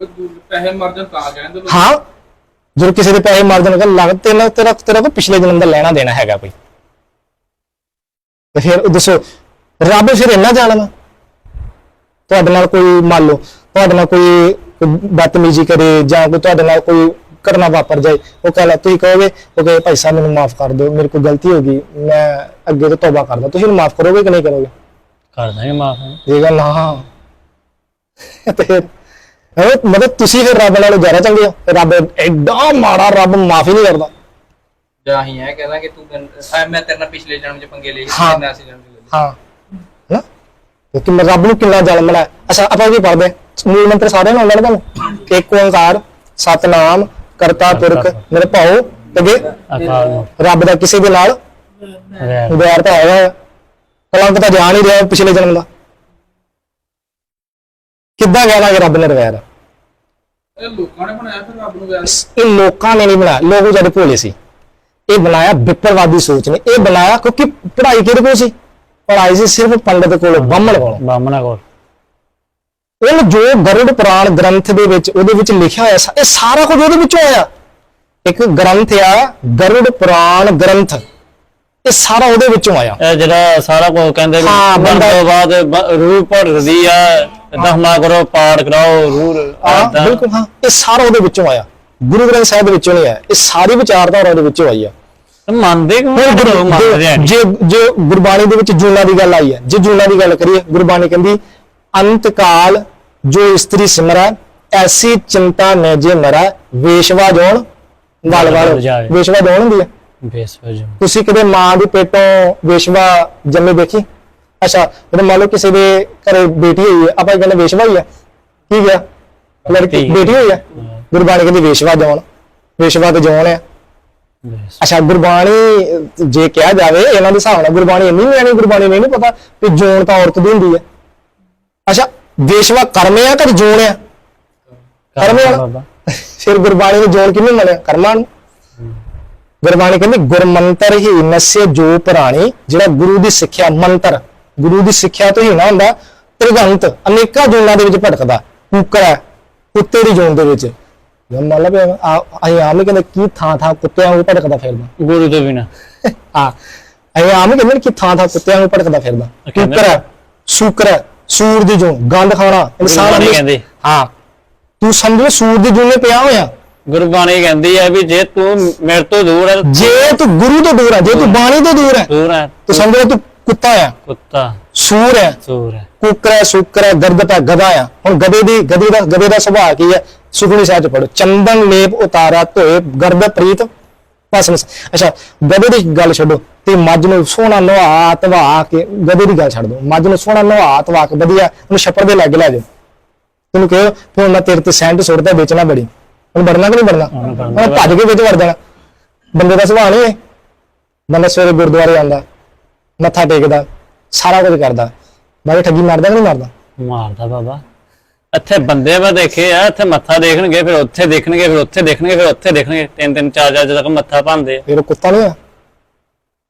ਪੈਸੇ ਮਰ ਜਾਣ ਤਾਂ ਕਹਿੰਦੇ ਲੋਕ। ਹਾਂ ਜਦੋਂ ਕਿਸੇ ਦੇ ਪੈਸੇ ਮਾਰ ਦੇਣ ਲੱਗ ਤੇਰਾ ਤੇਰਾ ਤੇਰਾ ਕੋਈ ਪਿਛਲੇ ਜਨਮ ਦਾ ਲੈਣਾ ਦੇਣਾ ਹੈਗਾ ਕੋਈ। ਤੇ ਫਿਰ ਦੱਸੋ ਰੱਬ ਫਿਰ ਇੰਨਾ ਜਾਣਨਾ? ਤੁਹਾਡੇ ਨਾਲ ਕੋਈ ਮੰਨ ਲਓ ਤੁਹਾਡੇ ਨਾਲ ਕੋਈ ਬਦਤਮੀਜ਼ੀ ਕਰੇ ਜਾਂ ਕੋਈ ਤੁਹਾਡੇ ਨਾਲ ਕੋਈ ਘਟਨਾ ਵਾਪਰ ਜਾਏ। ਉਹ ਕਹਿੰਦਾ ਤੁਸੀਂ ਕਹੋਗੇ? ਉਹ ਕਹੇ ਭਾਈ ਸਾਹਿਬ ਮੈਨੂੰ ਮਾਫ ਕਰ ਦਿਓ। ਮੇਰੇ ਕੋਲ ਗਲਤੀ ਹੋ ਗਈ। ਮੈਂ ਅੱਗੇ ਤੋਂ ਤੌਬਾ ਕਰਦਾ। ਤੁਸੀਂ ਇਹਨੂੰ ਮਾਫ ਕਰੋਗੇ ਕਿ ਨਹੀਂ ਕਰੋਗੇ? ਕਰ ਦਾਂਗੇ ਮਾਫ ਜੇਗਾ ਨਾ ਤੇ ਫਿਰ ਉਹ ਮਤਲਬ ਤੁਸੀਂ ਫਿਰ ਰੱਬ ਨਾਲੋਂ ਜ਼ਿਆਦਾ ਚੰਗੇ ਹੋ। ਰੱਬ ਐਡਾ ਮਾੜਾ ਰੱਬ ਮਾਫੀ ਨਹੀਂ ਕਰਦਾ। ਜਾਂ ਹੀ ਹੈ ਕਹਿੰਦਾ ਕਿ ਤੂੰ ਮੈਂ ਤੇਰੇ ਨਾਲ ਪਿਛਲੇ ਜਨਮ ਚ ਪੰਗੇ ਲਏ ਹਾਂ। ਮੈਂ ਅਸੀਂ ਜਨਮ ਚ ਲਏ। ਹਾਂ। ਮੈਂ ਰੱਬ ਨੂੰ ਕਿੰਨਾ ਜਨਮ ਮਿਲਿਆ ਅੱਛਾ ਆਪਾਂ ਕੀ ਪੜਦੇ ਹਾਂ? ਮੂਲ ਮੰਤਰ ਸਾਰਿਆਂ ਨੂੰ ਆਉਂਦਾ ਨਾ ਤੁਹਾਨੂੰ? ਇੱਕ ਓੰਕਾਰ ਸਤਨਾਮ ਕਰਤਾ ਪੁਰਖ ਮੇਰੇ ਭਾਉ ਤੇਗੇ ਅਕਾਲ ਰੱਬ ਦਾ ਕਿਸੇ ਦੇ ਨਾਲ? ਵੈਰ ਤਾਂ ਹੈਗਾ ਆ। ਕਲੰਕ ਤਾਂ ਜਾਣ ਹੀ ਰਿਹਾ ਪਿਛਲੇ ਜਨਮ ਦਾ। ਕਿੱਦਾਂ ਕਹਿਣਾ ਕਿ ਰੱਬ ਨੇ ਵੈਰ ਆ? ਇਹ ਲੋਕਾਂ ਨੇ ਬਣਾਇਆ ਫਿਰ ਰੱਬ ਨੂੰ ਵੈਰ ਇਹ ਲੋਕਾਂ ਨੇ ਨਹੀਂ ਬਣਾਇਆ। ਲੋਕ ਜਦ ਭੋਲੇ ਸੀ। ਇਹ ਬਣਾਇਆ ਵਿਪਰਵਾਦੀ ਸੋਚ ਨੇ। ਇਹ ਬਣਾਇਆ ਕਿਉਂਕਿ ਪੜ੍ਹਾਈ ਕਿਹਦੇ ਕੋਲ ਸੀ? ਪੜ੍ਹਾਈ ਸੀ ਸਿਰਫ ਪੰਡਤ ਕੋਲ ਬਾਹਮਣ ਕੋਲ। ਬਾਮਣਾ ਕੋਲ। ਉਹ ਜੋ ਗਰੁੜ ਪੁਰਾਣ ਗ੍ਰੰਥ ਦੇ ਵਿੱਚ ਉਹਦੇ ਵਿੱਚ ਲਿਖਿਆ ਹੋਇਆ ਇਹ ਸਾਰਾ ਕੁਝ ਉਹਦੇ ਵਿੱਚੋਂ ਆਇਆ। ਇੱਕ ਗ੍ਰੰਥ ਆ ਗਰੁੜ ਪੁਰਾਣ ਗ੍ਰੰਥ। ਇਹ ਸਾਰਾ ਉਹਦੇ ਵਿੱਚੋਂ ਆਇਆ। ਇਹ ਜਿਹੜਾ ਸਾਰਾ ਕੁਝ ਕਹਿੰਦੇ ਵੀ ਹਾਂ, ਮਰਨ ਬੰਦਾ- ਤੋਂ ਬਾਅਦ ਬ- ਰੂਹ ਭਰਦੀ ਆ ਦਹਮਾ ਕਰੋ ਪਾਠ ਕਰਾਓ ਰੂਹ ਹਾਂ ਏਦਾਂ। ਬਿਲਕੁਲ ਹਾਂ। ਇਹ ਸਾਰਾ ਉਹਦੇ ਵਿੱਚੋਂ ਆਇਆ। ਗੁਰੂ ਗ੍ਰੰਥ ਸਾਹਿਬ ਦੇ ਵਿੱਚੋਂ ਨਹੀਂ ਆਇਆ। ਇਹ ਸਾਰੀ ਵਿਚਾਰਧਾਰਾ ਉਹਦੇ ਵਿੱਚੋਂ ਆਈ ਆ। ਮੰਨਦੇ ਕਿਉਂ ਹੁਣ ਨਹੀਂ ਗੁਰੂ- ਲੋਕ ਮੰਨਦੇ ਆ ਜੇ ਜੇ ਗੁਰਬਾਣੀ ਦੇ ਵਿੱਚ ਜੂਨਾ ਦੀ ਗੱਲ ਆਈ ਹੈ ਜੇ ਜੂਨਾ ਦੀ ਗੱਲ ਕਰੀਏ ਗੁਰਬਾਣੀ ਕਹਿੰਦੀ ਅੰਤ ਕਾਲ ਜੋ ਇਸਤਰੀ ਸਿਮਰੈ ਐਸੀ ਚਿੰਤਾ ਨੇ ਜੇ ਮਰੈ ਵੇਸ਼ਵਾ ਜੋਣ ਵਲ ਵਲ। ਵੇਸ਼ਵਾ ਜੋਣ ਹੁੰਦੀ ਹੈ ਬੇਸ ਵਜੋਂ ਤੁਸੀਂ ਕਦੇ ਮਾਂ ਦੇ ਪੇਟੋਂ ਵੇਸ਼ਵਾ ਜੰਮੇ ਦੇਖੀ? ਅੱਛਾ ਜਦੋਂ ਮੰਨ ਲਓ ਕਿਸੇ ਦੇ ਘਰੇ ਬੇਟੀ ਹੋਈ ਹੈ ਆਪਾਂ ਕਹਿੰਦੇ ਵੇਸ਼ਵਾ ਹੀ ਹੈ ਕੀ ਗਿਆ ਲੜਕੀ। ਬੇਟੀ ਹੋਈ ਹੈ। ਗੁਰਬਾਣੀ ਕਹਿੰਦੀ ਵੇਸ਼ਵਾ ਜੋਣ ਵੇਸ਼ਵਾ ਤੇ ਜੋਣ ਹੈ ਅੱਛਾ ਗੁਰਬਾਣੀ ਜੇ ਕਿਹਾ ਜਾਵੇ ਇਹਨਾਂ ਦੇ ਹਿਸਾਬ ਨਾਲ ਗੁਰਬਾਣੀ ਇੰਨੀ ਨਿਆਣੀ ਗੁਰਬਾਣੀ ਨਹੀਂ ਪਤਾ ਕਿ ਜੋਨ ਤਾਂ ਔਰਤ ਦੀ ਹੁੰਦੀ ਹੈ ਅੱਛਾ ਵੇਸ਼ਵਾ ਕਰਮ ਆ ਕਿ ਜੋਨ ਆ? ਕਰਮ ਆ ਫਿਰ ਗੁਰਬਾਣੀ ਨੂੰ ਜੋਨ ਕਿਹਨੂੰ ਮੰਨਿਆ ਕਰਮਾਂ ਨੂੰ। ਗੁਰਬਾਣੀ ਕਹਿੰਦੀ ਗੁਰਮੰਤਰ ਹੀ ਨਸਿਆ ਜੋ ਪੁਰਾਣੀ ਜਿਹੜਾ ਗੁਰੂ ਦੀ ਸਿੱਖਿਆ ਮੰਤਰ। ਗੁਰੂ ਦੀ ਸਿੱਖਿਆ ਤੋਂ ਹੀ ਨਾ ਹੁੰਦਾ ਤ੍ਰਿਗੰਤ ਅਨੇਕਾਂ ਜੋਨਾਂ ਦੇ ਵਿੱਚ ਭਟਕਦਾ ਕੁੱਕਰ ਹੈ ਕੁੱਤੇ ਦੀ ਜੋਨ ਦੇ ਵਿੱਚ। ਜੇ ਮੰਨ ਲਓ ਵੀ ਆ ਅਸੀਂ ਆਮ ਹੀ ਕਹਿੰਦੇ ਕੀ ਥਾਂ ਥਾਂ ਕੁੱਤਿਆਂ ਨੂੰ ਭਟਕਦਾ ਫਿਰਦਾ। ਗੁਰੂ ਤੋਂ ਬਿਨਾ। ਹਾਂ। ਅਸੀਂ ਆਮ ਹੀ ਕਹਿੰਦੇ ਕਿ ਥਾਂ ਥਾਂ ਕੁੱਤਿਆਂ ਨੂੰ ਭਟਕਦਾ ਫਿਰਦਾ। ਕੁੱਕਰ ਹੈ ਸੂਕਰ ਹੈ ਸੂਰ ਦੀ ਜੋਨ ਗੰਦ ਖਾਣਾ ਇਨਸਾਨ ਗੁਰਬਾਣੀ ਕਹਿੰਦੀ। ਹਾਂ। ਤੂੰ ਸਮਝ ਲੈ ਸੂਰ ਦੀ ਜੋਨ ਨੇ ਪਿਆ ਹੋਇਆ। ਗੁਰਬਾਣੀ ਕਹਿੰਦੀ ਹੈ ਵੀ ਜੇ ਤੂੰ ਮੇਰੇ ਤੋਂ ਦੂਰ ਹੈ ਜੇ ਤੂੰ ਗੁਰੂ ਤੋਂ ਦੂਰ ਹੈ ਜੇ ਤੂੰ ਬਾਣੀ ਤੋਂ ਦੂਰ ਹੈ ਦੂਰ ਹੈ। ਤੂੰ ਸਮਝ ਲੈ ਤੂੰ ਕੁੱਤਾ ਆ ਕੁੱਤਾ। ਸੂਰ ਹੈ। ਸੂਰ ਹੈ। ਕੁੱਕਰ ਹੈ ਸੁੱਕਰ ਹੈ ਗਰਦਪ ਹੈ ਗਧਾ ਆ ਹੁਣ ਗਧੇ ਦੀ ਗਧੇ ਦਾ ਗਧੇ ਦਾ ਸੁਭਾਅ ਕੀ ਹੈ? ਸੁਖਣੀ ਸਾਹਿਬ ਚ ਪੜੋ ਚੰਦਨ ਲੇਪ ਉਤਾਰਾ ਧੋਏ ਗਰਦ ਪ੍ਰੀਤ ਭਸਮ ਅੱਛਾ ਗਧੇ ਦੀ ਗੱਲ ਛੱਡੋ ਤੇ ਮੱਝ ਨੂੰ ਸੋਹਣਾ ਨਵਾ ਧਵਾ ਕੇ ਗਧੇ ਦੀ ਗੱਲ ਛੱਡ ਦੋ ਮੱਝ ਨੂੰ ਸੋਹਣਾ ਨਵਾ ਧਵਾ ਕੇ ਵਧੀਆ ਉਹਨੂੰ ਛੱਪੜ ਦੇ ਲੱਗ ਲੈ ਜਾਓ। ਤੈਨੂੰ ਕਹੋ ਹੁਣ ਮੈਂ ਤੇਰੇ ਤੇ ਸੈਂਟ ਸੁੱਟਦਾ ਵੇਚਣਾ ਬੜੀ। ਹੁਣ ਵੜਨਾ ਕਿ ਨਹੀਂ ਵੜਨਾ? ਉਹਨੂੰ ਵੜਨਾ। ਹੁਣ ਭੱਜ ਕੇ ਵਿੱਚ ਵੜ ਜਾਣਾ। ਬੰਦੇ ਦਾ ਸੁਭਾਅ ਨਹੀਂ ਬੰਦਾ ਸਵੇਰੇ ਗੁਰਦੁਆਰੇ ਆਉਂਦਾ ਮੱਥਾ ਟੇਕਦਾ ਸਾਰਾ ਕੁਝ ਕਰਦਾ। ਬਾਕੀ ਠੱਗੀ ਮਾਰਦਾ ਕਿ ਨਹੀਂ ਮਾਰਦਾ? ਮਾਰਦਾ ਬਾਬਾ। ਇੱਥੇ ਬੰਦੇ ਮੈਂ ਦੇਖੇ ਆ ਇੱਥੇ ਮੱਥਾ ਦੇਖਣਗੇ ਫਿਰ ਉੱਥੇ ਦੇਖਣਗੇ ਫਿਰ ਉੱਥੇ ਦੇਖਣਗੇ ਫਿਰ ਉੱਥੇ ਦੇਖਣਗੇ। ਤਿੰਨ ਤਿੰਨ ਚਾਰ ਚਾਰ ਜਦੋਂ ਤੱਕ ਮੱਥਾ ਪਾਉਂਦੇ ਆ। ਫਿਰ ਉਹ ਕੁੱਤਾ ਨਹੀਂ ਆ?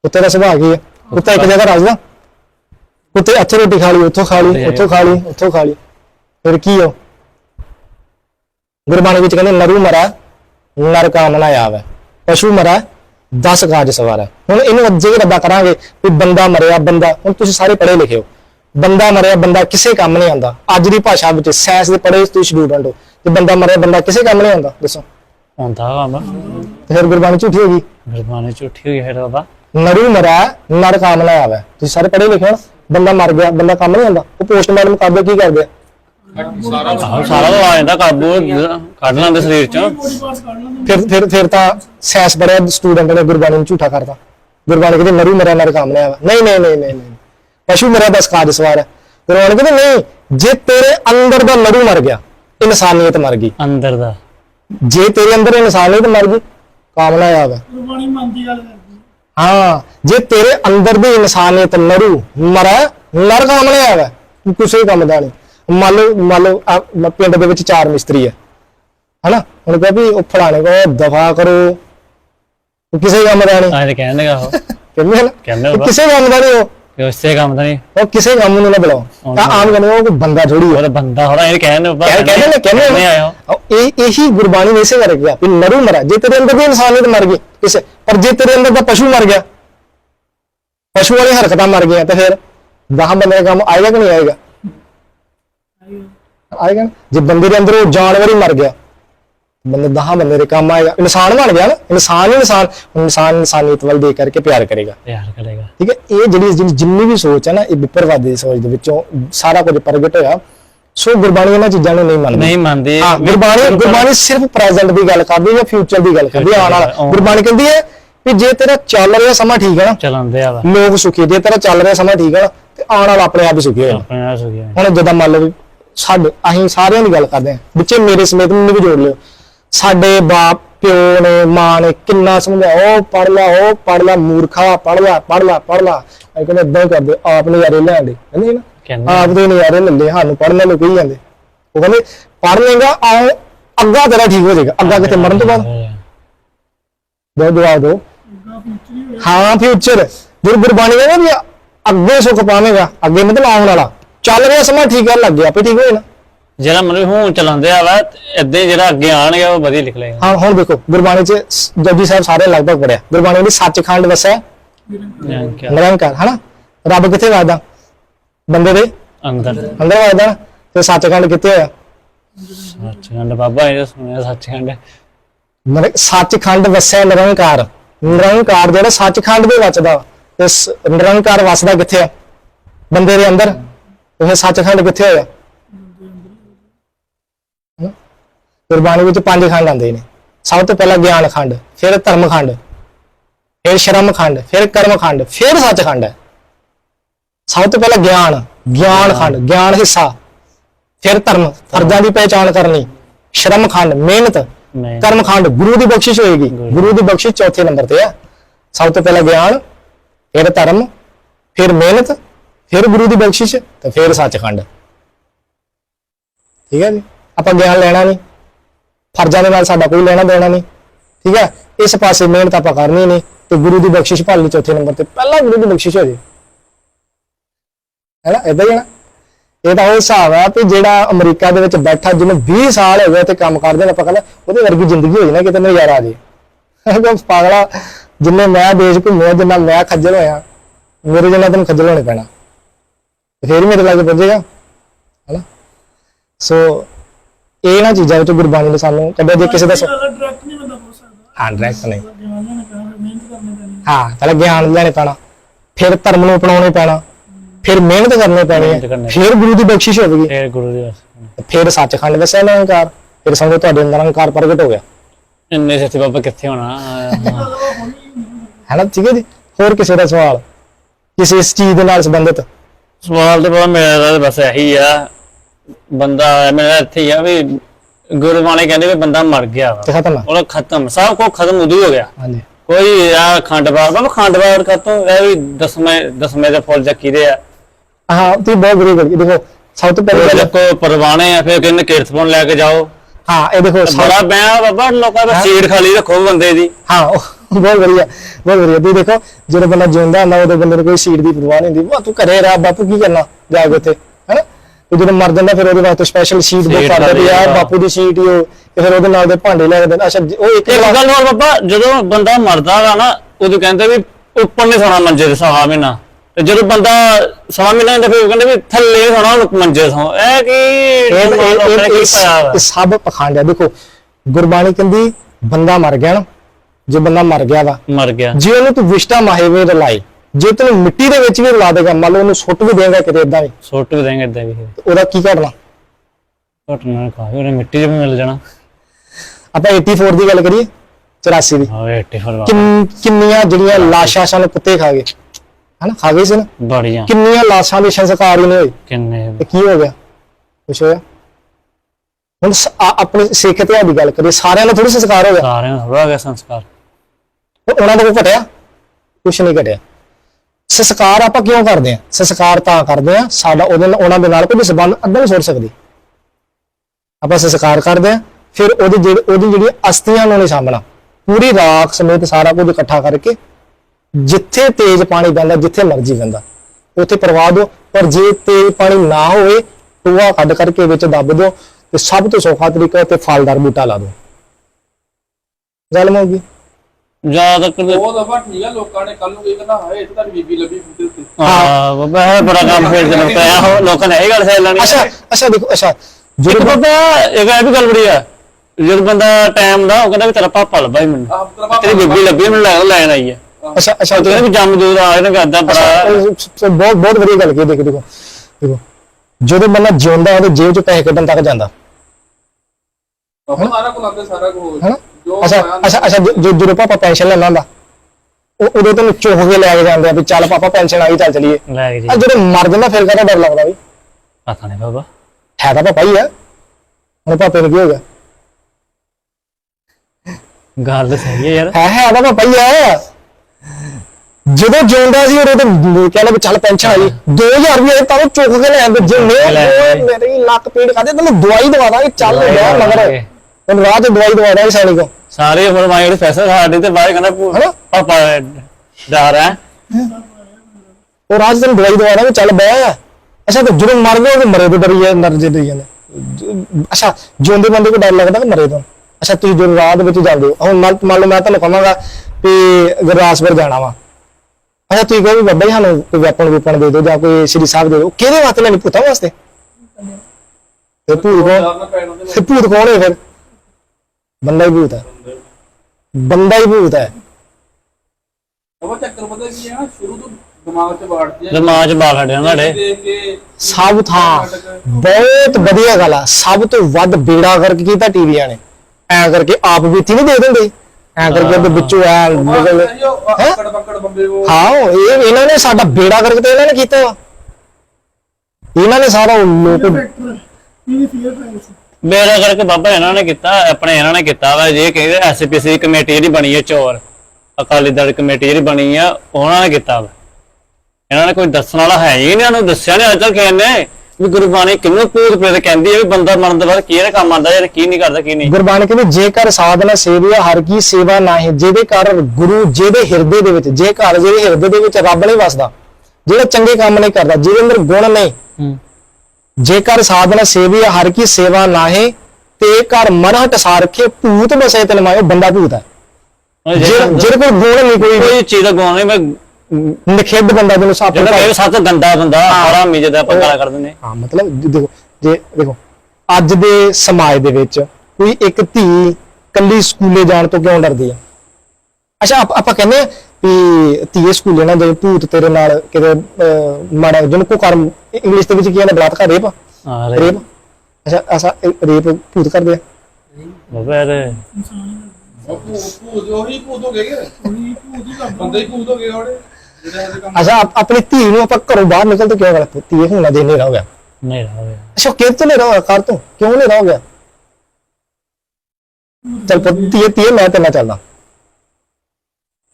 ਕੁੱਤੇ ਦਾ ਸੁਭਾਅ ਕੀ ਹੈ ਕੁੱਤਾ ਇੱਕ ਜਗ੍ਹਾ ਰੱਜਦਾ। ਕੁੱਤੇ ਇੱਥੇ ਰੋਟੀ ਖਾ ਲਈ ਉੱਥੋਂ ਖਾ ਲਈ ਉੱਥੋਂ ਖਾ ਲਈ ਉੱਥੋਂ ਖਾ ਲਈ। ਫਿਰ ਕੀ ਹੋ ਗੁਰਬਾਣੀ ਵਿੱਚ ਕਹਿੰਦੇ ਨਰੂ ਮਰਾ ਨਰ ਕਾਮਨਾ ਆਵੇ। ਪਸ਼ੂ ਮਰਾ 10 ਕਾਜ ਸਵਾਰਾ। ਹੁਣ ਇਹਨੂੰ ਅੱਜੇ ਰੱਦਾ ਕਰਾਂਗੇ ਵੀ ਬੰਦਾ ਮਰਿਆ ਬੰਦਾ। ਹੁਣ ਤੁਸੀਂ ਸਾਰੇ ਪੜ੍ਹੇ ਲਿਖੇ ਹੋ। ਬੰਦਾ ਮਰਿਆ ਬੰਦਾ ਕਿਸੇ ਕੰਮ ਨਹੀਂ ਆਉਂਦਾ। ਅੱਜ ਦੀ ਭਾਸ਼ਾ ਵਿੱਚ ਸਾਇੰਸ ਦੇ ਪੜ੍ਹੇ ਤੁਸੀਂ ਸਟੂਡੈਂਟ ਹੋ। ਤੇ ਬੰਦਾ ਮਰਿਆ ਬੰਦਾ ਕਿਸੇ ਕੰਮ ਨਹੀਂ ਆਉਂਦਾ ਦੱਸੋ। ਹੁੰਦਾ ਬਾਬਾ ਤੇ ਫਿਰ ਗੁਰਬਾਣੀ ਝੂਠੀ ਹੋ ਗਈ। ਗੁਰਬਾਣੀ ਝੂਠੀ ਹੋਈ ਫਿਰ ਬਾਬਾ ਨਰੂ ਮਰਾ ਨਰ ਕਾਮਨਾ ਆਵੇ। ਤੁਸੀਂ ਸਾਰੇ ਪੜ੍ਹੇ ਲਿਖੇ ਹੋ? ਬੰਦਾ ਮਰ ਗਿਆ ਬੰਦਾ ਕੰਮ ਨਹੀਂ ਆਉਂਦਾ। ਉਹ ਪੋਸਟਮਾਰਟਮ ਕਰਦੇ ਕੀ ਕਰਦੇ ਆ? ਸਾਰਾ ਸਾਰਾ ਆ ਜਾਂਦਾ ਕਾਬੂ ਕੱਢ ਲੈਂਦੇ ਸਰੀਰ ਚੋਂ। ਫਿਰ ਫਿਰ ਫਿਰ ਤਾਂ ਸੈਸ ਬੜਿਆ ਸਟੂਡੈਂਟ ਨੇ ਗੁਰਬਾਣੀ ਨੂੰ ਝੂਠਾ ਕਰਤਾ। ਗੁਰਬਾਣੀ ਕਹਿੰਦੇ ਨਰੂ ਮਰਿਆ ਨਰ ਕੰਮ ਲਿਆ ਨਹੀਂ ਨਹੀਂ ਨਹੀਂ ਨਹੀਂ ਨਹੀਂ। ਪਸ਼ੂ ਮਰਿਆ ਬਸ ਕਾਜ ਸਵਾਰ ਹੈ। ਗੁਰਬਾਣੀ ਕਹਿੰਦੇ ਨਹੀਂ ਜੇ ਤੇਰੇ ਅੰਦਰ ਦਾ ਨਰੂ ਮਰ ਗਿਆ ਇਨਸਾਨੀਅਤ ਮਰ ਗਈ। ਅੰਦਰ ਦਾ। ਜੇ ਤੇਰੇ ਅੰਦਰ ਇਨਸਾਨੀਅਤ ਮਰ ਗਈ ਕਾਮਨਾ ਆ ਵਾ ਗੁਰਬਾਣੀ ਮਨ ਦੀ ਗੱਲ ਕਰਦੀ ਹਾਂ। ਜੇ ਤੇਰੇ ਅੰਦਰ ਦੀ ਇਨਸਾਨੀਅਤ ਨਰੂ ਮਰਾ ਨਰ ਕਾਮਨਾ ਆ ਵਾ ਕਿਸੇ ਕੰਮ ਦਾ ਨਹੀਂ। ਮੰਨ ਲਓ ਮੰਨ ਲਓ ਪਿੰਡ ਦੇ ਵਿੱਚ ਚਾਰ ਮਿਸਤਰੀ ਆ ਹਨਾ? ਹੁਣ ਕਹੇ ਵੀ ਉਹ ਫਲਾਣੇ ਕੋ ਦਫਾ ਕਰੋ। ਕਿਸੇ ਕੰਮ ਦਾ ਨਹੀਂ। ਆਏ ਤੇ ਕਹਿੰਦੇ ਉਹ। ਕਹਿੰਦੇ ਉਹ ਕਿਸੇ ਕੰਮ ਦਾ ਨਹੀਂ ਉਹ। ਉਸੇ ਕੰਮ ਦਾ ਨਹੀਂ। ਉਹ ਕਿਸੇ ਕੰਮ ਨੂੰ ਨਾ ਬੁਲਾਓ। ਤਾਂ ਆਮ ਕਹਿੰਦੇ ਉਹ ਬੰਦਾ ਥੋੜੀ ਉਹ ਹੈ ਤਾਂ ਬੰਦਾ ਹੋਣਾ ਇਹ ਕਹਿੰਦੇ ਉਹ ਕਹਿ- ਕਹਿੰਦੇ ਨੇ ਕਹਿੰਦੇ ਨੇ ਆਇਆ ਉਹ ਇਹ ਇਹੀ ਗੁਰਬਾਣੀ ਨੇ ਇਸੇ ਕਰ ਗਿਆ ਵੀ ਨਰੂ ਮਰਾ। ਜੇ ਤੇਰੇ ਅੰਦਰ ਦੀ ਇਨਸਾਨੀਅਤ ਮਰ ਗਈ ਕਿਸੇ। ਪਰ ਜੇ ਤੇਰੇ ਅੰਦਰ ਦਾ ਪਸ਼ੂ ਮਰ ਗਿਆ ਪਸ਼ੂ ਵਾਲੀ ਹਰਕਤਾਂ ਮਰ ਗਈਆਂ ਤਾਂ ਫਿਰ ਦਹਾਂ ਬੰਦੇ ਦਾ ਕੰਮ ਆਏਗਾ ਕਿ ਨਹੀਂ ਆਏਗਾ? ਆਏਗਾ। ਨਾ? ਜੇ ਬੰਦੇ ਦੇ ਅੰਦਰ ਉਹ ਜਾਨਵਰ ਹੀ ਮਰ ਗਿਆ ਬੰਦੇ ਦਹਾਂ ਬੰਦੇ ਦੇ ਕੰਮ ਆਏਗਾ। ਇਨਸਾਨ ਬਣ ਗਿਆ ਨਾ। ਇਨਸਾਨ ਹੀ ਇਨਸਾਨ। ਇਨਸਾਨ ਇਨਸਾਨੀਅਤ ਵੱਲ ਦੇਖ ਕਰਕੇ ਪਿਆਰ ਕਰੇਗਾ। ਪਿਆਰ ਕਰੇਗਾ। ਠੀਕ ਹੈ? ਇਹ ਜਿਹੜੀ ਜਿੰਨੀ- ਵੀ ਸੋਚ ਹੈ ਨਾ ਇਹ ਵਿਪਰਵਾਦੀ ਦੀ ਸੋਚ ਦੇ ਵਿੱਚੋਂ ਸਾਰਾ ਕੁਝ ਪ੍ਰਗਟ ਹੋਇਆ। ਸੋ ਗੁਰਬਾਣੀ ਇਹਨਾਂ ਚੀਜ਼ਾਂ ਨੂੰ ਨਹੀਂ ਮੰਨਦੀ। ਨਹੀਂ ਮੰਨਦੀ। ਹਾਂ ਗੁਰਬਾਣੀ ਗੁਰਬਾਣੀ ਸਿਰਫ ਪ੍ਰੈਜ਼ੈਂਟ ਦੀ ਗੱਲ ਕਰਦੀ ਹੈ ਫਿਊਚਰ ਦੀ ਗੱਲ ਕਰਦੀ ਹੈ ਆਉਣ ਵਾਲਾ। ਗੁਰਬਾਣੀ ਕਹਿੰਦੀ ਹੈ ਵੀ ਜੇ ਤੇਰਾ ਚੱਲ ਰਿਹਾ ਸਮਾਂ ਠੀਕ ਹੈ ਨਾ ਚਲਾਉਂਦੇ ਆ ਵਾ। ਲੋਕ ਸੁਖੀ। ਜੇ ਤੇਰਾ ਚੱਲ ਰਿਹਾ ਸਮਾਂ ਠੀਕ ਹੈ ਨਾ ਤੇ ਆਉਣ ਵਾਲਾ ਆਪਣੇ ਆਪ ਹੀ ਸੁਖੀ ਹੋਏਗਾ। ਆਪਣੇ ਨਾਲ ਸੁਗਿਆ ਹੁਣ ਜਦੋਂ ਮੰਨ ਲਓ ਸਾਡੇ ਅਸੀਂ ਸਾਰਿਆਂ ਦੀ ਗੱਲ ਕਰਦੇ ਹਾਂ ਵਿੱਚੇ ਮੇਰੇ ਸਮੇਤ ਮੈਨੂੰ ਵੀ ਜੋੜ ਲਿਓ। ਸਾਡੇ ਬਾਪ ਪਿਓ ਨੇ ਮਾਂ ਨੇ ਕਿੰਨਾ ਸਮਝਾਇਆ ਉਹ ਪੜ ਲੈ ਉਹ ਪੜ ਲੈ ਮੂਰਖਾ ਪੜ ਲੈ ਪੜ ਲੈ ਪੜ ਲੈ। ਇਹ ਕਹਿੰਦੇ ਇਦਾਂ ਕਰਦੇ ਆਪ ਨਜ਼ਾਰੇ ਲੈਣ ਦੇ ਕਹਿੰਦੇ ਨਾ ਆਪ ਦੇ ਨਜ਼ਾਰੇ ਲੱਲੇ ਸਾਨੂੰ ਪੜਨ ਨੂੰ ਕਹੀ ਜਾਂਦੇ ਉਹ ਕਹਿੰਦੇ ਪੜ ਲੇਗਾ ਆਓ ਅੱਗਾ ਤੇਰਾ ਠੀਕ ਹੋ ਜਾਏਗਾ ਅੱਗਾ ਕਿਤੇ ਮਰਨ ਤੋਂ ਬਾਅਦ? ਦੋ ਜਵਾਬ ਦੋ। ਹਾਂ ਫਿਊਚਰ ਗੁਰ ਗੁਰਬਾਣੀ ਕਹਿੰਦਾ ਅੱਗੇ ਸੁਖ ਪਾਵੇਂਗਾ ਅੱਗੇ ਮਤਲਬ ਆਉਣ ਵਾਲਾ। ਚੱਲ ਰਿਹਾ ਸਮਾਂ ਠੀਕ ਹੈ ਲੱਗ ਗਿਆ ਆਪੇ ਠੀਕ ਹੋਏ ਨਾ ਜਿਹੜਾ ਮਤਲਬ ਹੁਣ ਚਲਾਉਂਦੇ ਆ ਵਾ ਇਦਾਂ ਜਿਹੜਾ ਅੱਗੇ ਆਣਗੇ ਉਹ ਵਧੀਆ ਲਿਖ ਲਏਗਾ। ਹਾਂ ਹੁਣ ਦੇਖੋ ਗੁਰਬਾਣੀ ਚ ਜਪਜੀ ਸਾਹਿਬ ਸਾਰੇ ਲਗਭਗ ਪੜਿਆ ਗੁਰਬਾਣੀ ਦੀ ਸੱਚਖੰਡ ਵਸੈ ਨਿਰੰਕਾਰ। ਹਨਾ? ਰੱਬ ਕਿੱਥੇ ਵਸਦਾ? ਬੰਦੇ ਦੇ ਅੰਦਰ। ਅੰਦਰ ਵਸਦਾ ਤੇ ਸੱਚਖੰਡ ਕਿੱਥੇ ਹੋਇਆ? ਸੱਚਖੰਡ ਬਾਬਾ ਇਹ ਸੁਣਿਆ ਸੱਚਖੰਡ। ਸੱਚਖੰਡ ਵਸੈ ਨਿਰੰਕਾਰ। ਨਿਰੰਕਾਰ ਜਿਹੜਾ ਸੱਚਖੰਡ ਦੇ ਵਸਦਾ ਤੇ ਸ- ਨਿਰੰਕਾਰ ਵਸਦਾ ਕਿੱਥੇ ਆ? ਬੰਦੇ ਦੇ ਅੰਦਰ। ਉਹ ਸੱਚਖੰਡ ਕਿੱਥੇ ਹੋਇਆ ਹਨਾ? ਗੁਰਬਾਣੀ ਵਿੱਚ ਪੰਜ ਖੰਡ ਆਉਂਦੇ ਨੇ। ਸਭ ਤੋਂ ਪਹਿਲਾਂ ਗਿਆਨ ਖੰਡ ਫਿਰ ਧਰਮ ਖੰਡ ਫਿਰ ਸ਼ਰਮ ਖੰਡ ਫਿਰ ਕਰਮ ਖੰਡ ਫਿਰ ਸੱਚਖੰਡ ਹੈ। ਸਭ ਤੋਂ ਪਹਿਲਾਂ ਗਿਆਨ ਗਿਆਨ ਖੰਡ ਗਿਆਨ ਹਿੱਸਾ ਫਿਰ ਧਰਮ ਫਰਜ਼ਾਂ ਦੀ ਪਹਿਚਾਣ ਕਰਨੀ ਸ਼ਰਮ ਖੰਡ ਮਿਹਨਤ ਕਰਮ ਖੰਡ ਗੁਰੂ ਦੀ ਬਖਸ਼ਿਸ਼ ਹੋਏਗੀ। ਗੁਰੂ ਦੀ ਬਖਸ਼ਿਸ਼ ਚੌਥੇ ਨੰਬਰ ਤੇ ਹੈ। ਸਭ ਤੋਂ ਪਹਿਲਾਂ ਗਿਆਨ ਫਿਰ ਧਰਮ ਫਿਰ ਮਿਹਨਤ ਫਿਰ ਗੁਰੂ ਦੀ ਬਖਸ਼ਿਸ਼ ਤੇ ਫਿਰ ਸੱਚਖੰਡ ਠੀਕ ਹੈ ਜੀ? ਆਪਾਂ ਗਿਆਨ ਲੈਣਾ ਨਹੀਂ। ਫਰਜ਼ਾਂ ਦੇ ਨਾਲ ਸਾਡਾ ਕੋਈ ਲੈਣਾ ਦੇਣਾ ਨਹੀਂ। ਠੀਕ ਹੈ? ਇਸ ਪਾਸੇ ਮਿਹਨਤ ਆਪਾਂ ਕਰਨੀ ਨਹੀਂ ਤੇ ਗੁਰੂ ਦੀ ਬਖਸ਼ਿਸ਼ ਭਾਲਣੀ ਚੌਥੇ ਨੰਬਰ ਤੇ। ਪਹਿਲਾਂ ਗੁਰੂ ਦੀ ਬਖਸ਼ਿਸ਼ ਹੋ ਜੇ। ਹੈ ਇਦਾਂ ਹੀ ਹੈ ਇਹ ਤਾਂ ਉਹ ਹਿਸਾਬ ਆ ਵੀ ਜਿਹੜਾ ਅਮਰੀਕਾ ਦੇ ਵਿੱਚ ਬੈਠਾ, ਜਿਹਨੂੰ 20 ਸਾਲ ਹੋ ਗਏ ਤੇ ਕੰਮ ਕਰਦੇ ਨੇ ਆਪਾਂ ਕਹਿੰਦੇ, ਉਹਦੇ ਵਰਗੀ ਜ਼ਿੰਦਗੀ ਹੋ ਹੋਈ ਨਾ ਕਿਤੇ ਨਜ਼ਾਰਾ ਆ ਜੇ। ਕਿਉਂ ਪਾਗਲਾ? ਜਿੰਨੇ ਮੈਂ ਦੇਸ਼ ਘੁੰਮਿਆ, ਜਿੰਨਾ ਮੈਂ ਖੱਜਲ ਹੋਇਆ, ਮੇਰੇ ਜਿੰਨਾ ਤੈਨੂੰ ਖੱਜਲ ਹੋਣੇ ਪੈਣਾ। ਤੇ ਫੇਰ ਮੇਰੇ ਲਾਗੇ ਪਹੁੰਚੇਗਾ ਹੈਨਾ ਸੋ ਇਹ ਨਾ ਚੀਜ਼ਾਂ ਵਿੱਚ ਗੁਰਬਾਣੀ ਨੇ ਸਾਨੂੰ ਕੱਢਿਆ ਜੇ ਕਿਸੇ ਦਾ ਸ- ਡਾਇਰੈਕਟ ਨਹੀਂ ਬੰਦਾ ਪੁੱਛ ਸਕਦਾ। ਹਾਂ ਡਾਇਰੈਕਟ ਨਹੀਂ। ਗਿਆਨ ਲੈਣਾ ਪੈਣਾ ਫਿਰ ਮਿਹਨਤ ਕਰਨੀ ਪੈਣੀ ਹਾਂ। ਪਹਿਲਾਂ ਗਿਆਨ ਲੈਣੇ ਪੈਣਾ ਫਿਰ ਧਰਮ ਨੂੰ ਅਪਣਾਉਣੇ ਪੈਣਾ ਫਿਰ ਮਿਹਨਤ ਕਰਨੀ ਪੈਣੀ ਮਿਹਨਤ ਹੈ। ਕਰਨੀ। ਫਿਰ ਗੁਰੂ ਦੀ ਬਖਸ਼ਿਸ਼ ਹੋਵੇਗੀ ਫੇਰ ਗੁਰੂ ਦੀ ਫਿਰ ਸੱਚਖੰਡ ਵਸਿਆ ਨਿਰੰਕਾਰ ਫਿਰ ਸਮਝੋ ਤੁਹਾਡੇ ਅੰਦਰ ਅਹੰਕਾਰ ਪ੍ਰਗਟ ਹੋ ਗਿਆ। ਇੰਨੇ ਸੱਚੇ ਬਾਬਾ ਕਿੱਥੇ ਹੋਣਾ? ਹੈ ਨਾ ਠੀਕ ਹੈ ਜੀ? ਹੋਰ ਕਿਸੇ ਦਾ ਸਵਾਲ? ਕਿਸੇ ਇਸ ਚੀਜ਼ ਦੇ ਨਾਲ ਸੰਬੰਧਿਤ? ਸਵਾਲ ਤੇ ਬਾਬਾ ਮੇਰਾ ਤਾਂ ਬਸ ਇਹੀ ਆ। ਬੰਦਾ ਮੇਰਾ ਇੱਥੇ ਹੀ ਆ ਵੀ ਗੁਰਬਾਣੀ ਕਹਿੰਦੇ ਵੀ ਬੰਦਾ ਮਰ ਗਿਆ ਵਾ। ਤੇ ਖਤਮ ਉਹ ਖਤਮ ਸਭ ਕੁਝ ਖਤਮ ਉਦੋਂ ਹੀ ਹੋ ਗਿਆ। ਹਾਂਜੀ। ਕੋਈ ਆ ਖੰਡਵਾਰ ਬਾਬਾ ਖੰਡਵਾਰ ਕਤੋਂ ਇਹ ਵੀ ਦਸਵੇਂ ਦਸਵੇਂ ਦੇ ਫੁੱਲ ਜਾਂ ਕਿਹਦੇ ਆ। ਹਾਂ ਤੁਸੀਂ ਬਹੁਤ ਬੁਰੀ ਗੱਲ ਕੀਤੀ। ਦੇਖੋ ਸਭ ਤੋਂ ਪਹਿਲੀ ਗੱਲ ਕੋ ਪਰਵਾਣੇ ਆ ਫਿਰ ਕਹਿੰਦੇ ਕੀਰਤਪੁਰ ਲੈ ਕੇ ਜਾਓ। ਹਾਂ ਇਹ ਦੇਖੋ ਸਭ- ਬੜਾ ਬਿਆ ਬਾਬਾ ਲੋਕਾਂ ਦਾ ਸੀਟ ਖਾਲੀ ਰੱਖੋ ਬੰਦੇ ਦੀ। ਹਾਂ ਉਹ ਬਹੁਤ ਵਧੀਆ ਬਹੁਤ ਵਧੀਆ। ਤੁਸੀਂ ਦੇਖੋ ਜਦੋਂ ਬੰਦਾ ਜਿਉਂਦਾ ਹੁੰਦਾ ਉਦੋਂ ਬੰਦੇ ਨੂੰ ਕੋਈ ਸੀਟ ਦੀ ਪਰਵਾਹ ਨਹੀਂ ਹੁੰਦੀ। ਵਾ ਤੂੰ ਘਰੇ ਰਹਿ ਬਾਪੂ ਕੀ ਕਰਨਾ? ਜਾ ਕੇ ਉੱਥੇ ਹੈਨਾ? ਤੇ ਜਦੋਂ ਮਰ ਜਾਂਦਾ ਫਿਰ ਉਹਦੇ ਵਾਸਤੇ ਸਪੈਸ਼ਲ ਸੀਟ ਬੁੱਕ ਕਰਦੇ ਵੀ ਆ। ਬਾਪੂ ਦੀ ਸੀਟ ਹੀ ਉਹ ਤੇ ਫਿਰ ਉਹਦੇ ਨਾਲ ਦੇ ਭਾਂਡੇ ਲੈ ਕੇ ਅੱਛਾ ਉਹ ਇੱਕ ਇੱਕ ਗੱਲ ਹੋਰ ਬਾਬਾ ਜਦੋਂ ਬੰਦਾ ਮਰਦਾ ਵਾ ਨਾ ਉਦੋਂ ਕਹਿੰਦੇ ਵੀ ਉੱਪਰ ਨਹੀਂ ਸੌਣਾ ਮੰਜੇ ਤੇ ਸਵਾ ਮਹੀਨਾ। ਤੇ ਜਦੋਂ ਬੰਦਾ ਸਵਾ ਮਹੀਨਾ ਹੁੰਦਾ ਫਿਰ ਉਹ ਕਹਿੰਦੇ ਵੀ ਥੱਲੇ ਸੌਣਾ ਮੰਜੇ ਸੌ। ਇਹ ਕੀ ਇਹ ਨੇ ਸਭ ਪਖੰਡ ਹੈ ਦੇਖੋ ਗੁਰਬਾਣੀ ਕਹਿੰਦੀ ਬੰਦਾ ਮਰ ਗਿਆ ਨਾ ਜੇ ਬੰਦਾ ਮਰ ਗਿਆ ਵਾ ਮਰ ਗਿਆ। ਜੇ ਉਹਨੂੰ ਤੂੰ ਵਿਸ਼ਟਾ ਮਾਹੇਵੇ ਰਲਾਈ ਜੇ ਤੈਨੂੰ ਮਿੱਟੀ ਦੇ ਵਿੱਚ ਵੀ ਰਲਾ ਦੇਗਾ ਮੰਨ ਲਓ ਉਹਨੂੰ ਸੁੱਟ ਵੀ ਦੇਗਾ ਕਿਤੇ ਇਦਾਂ ਵੀ ਸੁੱਟ ਵੀ ਦੇਂਗੇ ਇਦਾਂ ਵੀ। ਉਹਦਾ ਕੀ ਘਟਣਾ? ਘਟਣਾ ਕਾਹੀ ਉਹਨੇ ਮਿੱਟੀ 'ਚ ਵੀ ਮਿਲ ਜਾਣਾ। ਆਪਾਂ 84 ਦੀ ਗੱਲ ਕਰੀਏ 84 ਦੀ। ਹਾਂ 84 ਕਿੰਨ- ਕਿੰਨੀਆਂ ਜਿਹੜੀਆਂ ਲਾਸ਼ਾਂ ਸਨ ਕੁੱਤੇ ਖਾ ਗਏ? ਹਨਾ ਖਾ ਗਏ ਸੀ ਨਾ? ਬੜੀਆਂ। ਕਿੰਨੀਆਂ ਲਾਸ਼ਾਂ ਦੇ ਸੰਸਕਾਰ ਹੀ ਹੋਏ? ਕਿੰਨੇ? ਤੇ ਕੀ ਹੋ ਗਿਆ? ਕੁਛ ਹੋਇਆ? ਹੁਣ ਆਪਣੇ ਸਿੱਖ ਇਤਿਹਾਸ ਦੀ ਗੱਲ ਕਰੀਏ ਸਾਰਿਆਂ ਦਾ ਥੋੜੀ ਸੰਸਕਾਰ ਹੋ ਗਿਆ। ਸਾਰਿਆਂ ਨੂੰ ਥੋੜਾ ਗਿਆ ਸੰਸਕਾਰ। ਉਹ- ਉਹਨਾਂ ਦਾ ਕੋਈ ਘਟਿਆ? ਕੁਛ ਨਹੀਂ ਘਟਿਆ। ਸੰਸਕਾਰ ਆਪਾਂ ਕਿਉਂ ਕਰਦੇ ਆ ਸੰਸਕਾਰ ਤਾਂ ਕਰਦੇ ਆ ਸਾਡਾ ਉਹਦੇ ਨਾਲ ਉਹਨਾਂ ਦੇ ਨਾਲ ਕੋਈ ਸੰਬੰਧ ਅੱਧਾ ਨਹੀਂ ਛੋੜ ਸਕਦੀ। ਆਪਾਂ ਸੰਸਕਾਰ ਕਰਦੇ ਆ ਫਿਰ ਉਹਦੀ ਜਿਹੜੀ ਉਹਦੀ ਜਿਹੜੀ ਅਸਥੀਆਂ ਨੂੰ ਨਹੀਂ ਸਾਂਭਣਾ। ਪੂਰੀ ਰਾਖ ਸਮੇਤ ਸਾਰਾ ਕੁਝ ਇਕੱਠਾ ਕਰਕੇ, ਜਿੱਥੇ ਤੇਜ਼ ਪਾਣੀ ਪੈਂਦਾ, ਜਿੱਥੇ ਮਰਜ਼ੀ ਪੈਂਦਾ, ਉੱਥੇ ਪ੍ਰਵਾਹ ਦਿਓ। ਪਰ ਜੇ ਤੇਜ਼ ਪਾਣੀ ਨਾ ਹੋਵੇ, ਟੋਆ ਕੱਢ ਕਰਕੇ ਵਿੱਚ ਦੱਬ ਦਿਓ ਤੇ ਸਭ ਤੋਂ ਸੌਖਾ ਤਰੀਕਾ ਤੇ ਫਲਦਾਰ ਬੂਟਾ ਲਾ ਦਿਓ। ਗੱਲ ਮੁੱਕ ਜ਼ਿਆਦਾ ਕਰ ਉਹ ਦਫਾ ਠੀਕ ਆ ਲੋਕਾਂ ਨੇ ਕੱਲ ਨੂੰ ਇਹ ਕਹਿੰਦਾ ਹਾਏ ਇੱਥੇ ਤਾਂ ਬੀਬੀ ਲੱਭੀ ਬੂਟੇ ਉੱਤੇ। ਹਾਂ ਬਾਬਾ ਇਹ ਬੜਾ ਕੰਮ ਫੇਰ ਜਨ ਪਿਆ ਹੋ ਲੋਕਾਂ ਨੇ ਇਹ ਗੱਲ ਸਹਿ ਲੈਣੀ। ਅੱਛਾ ਅੱਛਾ ਦੇਖੋ ਅੱਛਾ। ਇੱਕ ਜਿਹੜੇ ਬਾਬਾ ਇੱਕ ਇਹ ਵੀ ਗੱਲ ਬੜੀ ਆ ਜਦ ਬੰਦਾ ਟਾਈਮ ਦਾ ਉਹ ਕਹਿੰਦਾ ਵੀ ਤੇਰਾ ਪਾਪਾ ਲੱਭਾ ਹੀ ਮੈਨੂੰ। ਆਪ ਤੇਰਾ ਤੇਰੀ ਬੀਬੀ ਲੱਭੀ। ਮੈਨੂੰ ਲੈਣ ਲੈਣ ਆਈ ਹੈ ਅੱਛਾ ਅੱਛਾ ਉਹ ਕਹਿੰਦਾ ਵੀ ਜੰਮ ਜੂਰ ਆ ਇਹਨੇ ਕਰਦਾ ਬੜਾ। ਅੱਛਾ, ਬਹੁਤ ਬਹੁਤ ਵਧੀਆ ਗੱਲ ਕੀਤੀ ਦੇਖੋ ਦੇਖੋ। ਜਦੋਂ ਬੰਦਾ ਜਿਉਂਦਾ ਉਹਦੇ ਜੇਬ 'ਚ ਪੈਸੇ ਕੱਢਣ ਤੱਕ ਜਾਂਦਾ। ਸਾਰਾ ਕੁਝ ਸਾਰਾ ਕੁਝ। ਅੱਛਾ ਅੱਛਾ ਅੱਛਾ ਜ- ਜ- ਜਦੋਂ ਪਾਪਾ ਪੈਨਸ਼ਨ ਲੈਣਾ ਹੁੰਦਾ ਉਹ ਉਦੋਂ ਤੈਨੂੰ ਚੁੱਕ ਕੇ ਲੈ ਕੇ ਜਾਂਦੇ ਆ ਵੀ ਚੱਲ ਪਾਪਾ ਪੈਨਸ਼ਨ ਆ ਗਈ ਚੱਲ ਚਲੀਏ। ਲੈ ਕੇ ਜੀ। ਆ ਜਦੋਂ ਮਰ ਜਾਂਦਾ ਫਿਰ ਕਾਹਦਾ ਡਰ ਲੱਗਦਾ ਵੀ? ਪਤਾ ਨਹੀਂ ਬਾਬਾ। ਹੈ ਤਾਂ ਪਾਪਾ ਹੀ ਆ। ਹੁਣ ਪਾਪੇ ਨੂੰ ਕੀ ਹੋ ਗਿਆ? ਗੱਲ ਸਹੀ ਹੈ ਯਾਰ। ਹੈ ਹੈ ਤਾਂ ਪਾਪਾ ਹੀ ਆ। ਜਦੋਂ ਜਿਉਂਦਾ ਸੀ ਉਦੋਂ ਤਾਂ ਕਹਿੰਦਾ ਵੀ ਚੱਲ ਪੈਨਸ਼ਨ ਆ ਗਈ। 2000 ਵੀ ਆਏ ਤਾਂ ਉਹ ਚੁੱਕ ਕੇ ਲੈ ਆਂਦੇ ਜੇ ਨਹੀਂ। ਮੇਰੀ ਲੱਕ ਪੀੜ ਕਰਦੇ ਤੈਨੂੰ ਦਵਾਈ ਦਵਾ ਦਾਂਗੇ ਚੱਲ ਗਿਆ ਮਗਰ। ਤੈਨੂੰ ਰਾਹ ਤੇ ਦਵਾਈ ਦਵਾ ਦਾਂਗੇ ਸੈਨਿਕ ਕੋ। ਸਾਰੇ ਉਮਰ ਮਾਈ ਜਿਹੜੇ ਪੈਸੇ ਸਾਡੇ ਤੇ ਬਾਅਦ ਕਹਿੰਦਾ ਭੂ- ਹੈਨਾ? ਪਾਪਾ ਡਰ ਹੈ। ਉਹ ਰਾਜ ਤੈਨੂੰ ਦਵਾਈ ਦਵਾ ਚੱਲ ਬਹਿ ਅੱਛਾ ਤੇ ਜਦੋਂ ਮਰ ਗਏ ਉਹ ਮਰੇ ਤੋਂ ਡਰੀ ਜੇ ਡਰੀ ਜਾਂਦੇ। ਜ- ਅੱਛਾ ਜਿਉਂਦੇ ਬੰਦੇ ਕੋ ਡਰ ਲੱਗਦਾ ਕਿ ਮਰੇ ਤੋਂ। ਅੱਛਾ ਤੁਸੀਂ ਜਦੋਂ ਰਾਤ ਵਿੱਚ ਜਾਂਦੇ ਹੋ ਹੁਣ ਮੰਨ ਮੰਨ ਲਓ ਮੈਂ ਤੁਹਾਨੂੰ ਕਹਾਂਗਾ ਵੀ ਗੁਰਦਾਸਪੁਰ ਜਾਣਾ ਵਾ। ਅੱਛਾ ਤੁਸੀਂ ਕਹੋ ਵੀ ਬਾਬਾ ਜੀ ਸਾਨੂੰ ਕੋਈ ਵੈਪਨ ਵੂਪਨ ਦੇ ਦਿਓ ਜਾਂ ਕੋਈ ਸ੍ਰੀ ਸਾਹਿਬ ਦੇ ਦਿਓ। ਕਿਹਦੇ ਵਾਸਤੇ ਲੈਣੀ? ਪੁੱਤਾਂ ਵਾਸਤੇ? ਤੇ ਭੂਤ ਕੌਣ ਉਹਦੇ ਤੇ ਭੂਤ ਕੌਣ ਹੈ ਫਿਰ? ਬੰਦਾ ਹੀ ਭੂਤ ਹੈ। ਬੰਦਾ ਹੀ ਭੂਤ ਹੈ। ਉਹ ਚੱਕਰ ਪਤਾ ਕੀ ਹੈ ਨਾ ਸ਼ੁਰੂ ਤੋਂ ਦਿਮਾਗ 'ਚ ਵਾੜਦੀ ਹੈ। ਦਿਮਾਗ 'ਚ ਬਾਲ ਹਟਿਆ ਸਾਡੇ ਦੇਖ ਕੇ ਸਭ ਥਾਂ ਬਹੁਤ ਵਧੀਆ ਗੱਲ ਆ। ਸਭ ਤੋਂ ਵੱਧ ਬੇੜਾ ਕਰਕੇ ਕੀਤਾ ਟੀਵੀਆਂ ਨੇ। ਐ ਕਰਕੇ ਆਪ ਬੀਤੀ ਨਹੀਂ ਦੇ ਦਿੰਦੇ। ਐ ਕਰਕੇ ਉਹਦੇ ਵਿੱਚੋਂ ਐ ਨਿਕਲ ਹੈਂ? ਆਕੜ ਪਕੜ ਬੰਬੇ ਉਹ। ਹਾਂ ਇਹ ਇਹਨਾਂ ਨੇ ਸਾਡਾ ਬੇੜਾ ਕਰਕੇ ਤੇ ਇਹਨਾਂ ਨੇ ਕੀਤਾ ਵਾ। ਇਹਨਾਂ ਨੇ ਸਾਰਾ ਉਹ ਲੋਕ ਇਹ ਫੀਅਰ ਪੈਸ ਮੇਰਾ ਕਰਕੇ ਬਾਬਾ ਇਹਨਾਂ ਨੇ ਕੀਤਾ ਆਪਣੇ ਇਹਨਾਂ ਨੇ ਕੀਤਾ ਵਾ ਜੇ ਕਹਿੰਦੇ ਐਸਪੀਸੀ ਕਮੇਟੀ ਜਿਹੜੀ ਬਣੀ ਹੈ ਚੋਰ ਅਕਾਲੀ ਦਲ ਕਮੇਟੀ ਜਿਹੜੀ ਬਣੀ ਆ ਉਹਨਾਂ ਨੇ ਕੀਤਾ ਵਾ। ਇਹਨਾਂ ਨੇ ਕੋਈ ਦੱਸਣ ਵਾਲਾ ਹੈ ਹੀ ਨਹੀਂ ਇਹਨਾਂ ਨੂੰ ਦੱਸਿਆ ਨਹੀਂ ਅੱਜ ਤੱਕ ਨੇ ਵੀ ਗੁਰਬਾਣੀ ਕਿੰਨੂੰ ਭੂਤ ਪ੍ਰੇਤ ਕਹਿੰਦੀ ਹੈ ਵੀ ਬੰਦਾ ਮਰਨ ਤੋਂ ਬਾਅਦ ਕੀ ਕੰਮ ਆਉਂਦਾ ਜਾਂ ਕੀ ਨਹੀਂ ਕਰਦਾ ਕੀ ਨਹੀਂ। ਗੁਰਬਾਣੀ ਕਹਿੰਦੇ ਜੇਕਰ ਸਾਧਨਾ ਸੇਵਿਆ ਹਰ ਕੀ ਸੇਵਾ ਨਾਹੀਂ ਜਿਹਦੇ ਘਰ ਗੁਰੂ ਜਿਹਦੇ ਹਿਰਦੇ ਦੇ ਵਿੱਚ ਜੇ ਘਰ ਜਿਹਦੇ ਹਿਰਦੇ ਦੇ ਵਿੱਚ ਰੱਬ ਨਹੀਂ ਵਸਦਾ ਜਿਹੜਾ ਚੰਗੇ ਕੰਮ ਨਹੀਂ ਕਰਦਾ ਜਿਹਦੇ ਅੰਦਰ ਗੁਣ ਨਹੀਂ ਹੂੰ। ਜੇਕਰ ਸਾਧਨਾ ਸੇਵਿਆ ਹਰ ਕੀ ਸੇਵਾ ਨਾਹੀਂ ਤੇ ਘਰ ਮਰਹਟ ਸਾਰਖੇ ਭੂਤ ਬਸੇ ਤਨ ਮਾਇਓ ਬੰਦਾ ਭੂਤ ਹੈ। ਜਿਹਦੇ ਕੋਲ ਗੁਣ ਨਹੀਂ ਕੋਈ ਕੋਈ ਚੀਜ਼ ਦਾ ਗੁਣ ਨਹੀਂ ਮੈਂ ਨਿਖੇਧ ਬੰਦਾ ਜਿਹਨੂੰ ਸੱਪ ਜਿਹੜਾ ਕਹੇ ਗੰਦਾ ਬੰਦਾ ਹਰਾਮੀ ਜਿਹਦਾ ਆਪਾਂ ਗਾਲਾਂ ਕਰ ਦਿੰਦੇ। ਹਾਂ ਮਤਲਬ ਦੇਖੋ ਜੇ ਦੇਖੋ ਅੱਜ ਦੇ ਸਮਾਜ ਦੇ ਵਿੱਚ ਕੋਈ ਇੱਕ ਧੀ ਕੱਲੀ ਸਕੂਲੇ ਜਾਣ ਤੋਂ ਕਿਉਂ ਡਰਦੀ ਆ? ਅੱਛਾ ਆਪ- ਕਹਿੰਦੇ ਵੀ ਧੀਏ ਸਕੂਲੇ ਨਾ ਜੇ ਭੂਤ ਤੇਰੇ ਨਾਲ ਕਿਤੇ ਮਾੜਾ ਜਿਹਨੂੰ ਕੋ ਕਰਮ ਇੰਗਲਿਸ਼ ਦੇ ਵਿੱਚ ਕੀ ਕਹਿੰਦੇ ਬਲਾਤਕਾਰ ਰੇਪ? ਹਾਂ ਰੇਪ। ਅੱਛਾ ਅਸਾ ਰੇਪ ਭੂਤ ਕਰਦੇ ਆ। ਬਾਬਾ ਹੋ ਹੀ ਹੀ ਹੋ ਅੱਛਾ ਆਪਣੀ ਧੀ ਨੂੰ ਆਪਾਂ ਘਰੋਂ ਬਾਹਰ ਨਿਕਲਦੇ ਕਿਉਂ ਗੱਲ ਧੀਏ ਹੁਣ ਦੇ ਨਹੀਂ ਹੋ ਗਿਆ। ਨਹੀਂ ਰਹਾ ਹੋਇਆ ਅੱਛਾ ਕਿਹ ਤੋਂ ਨਹੀਂ ਰਹਾ ਕਰ ਤੂੰ? ਕਿਉਂ ਨਹੀਂ ਹੋ ਗਿਆ? ਚਲ ਪੁੱਤ ਧੀਏ ਧੀਏ ਮੈਂ ਤੇ ਨਾ ਚੱਲਦਾ।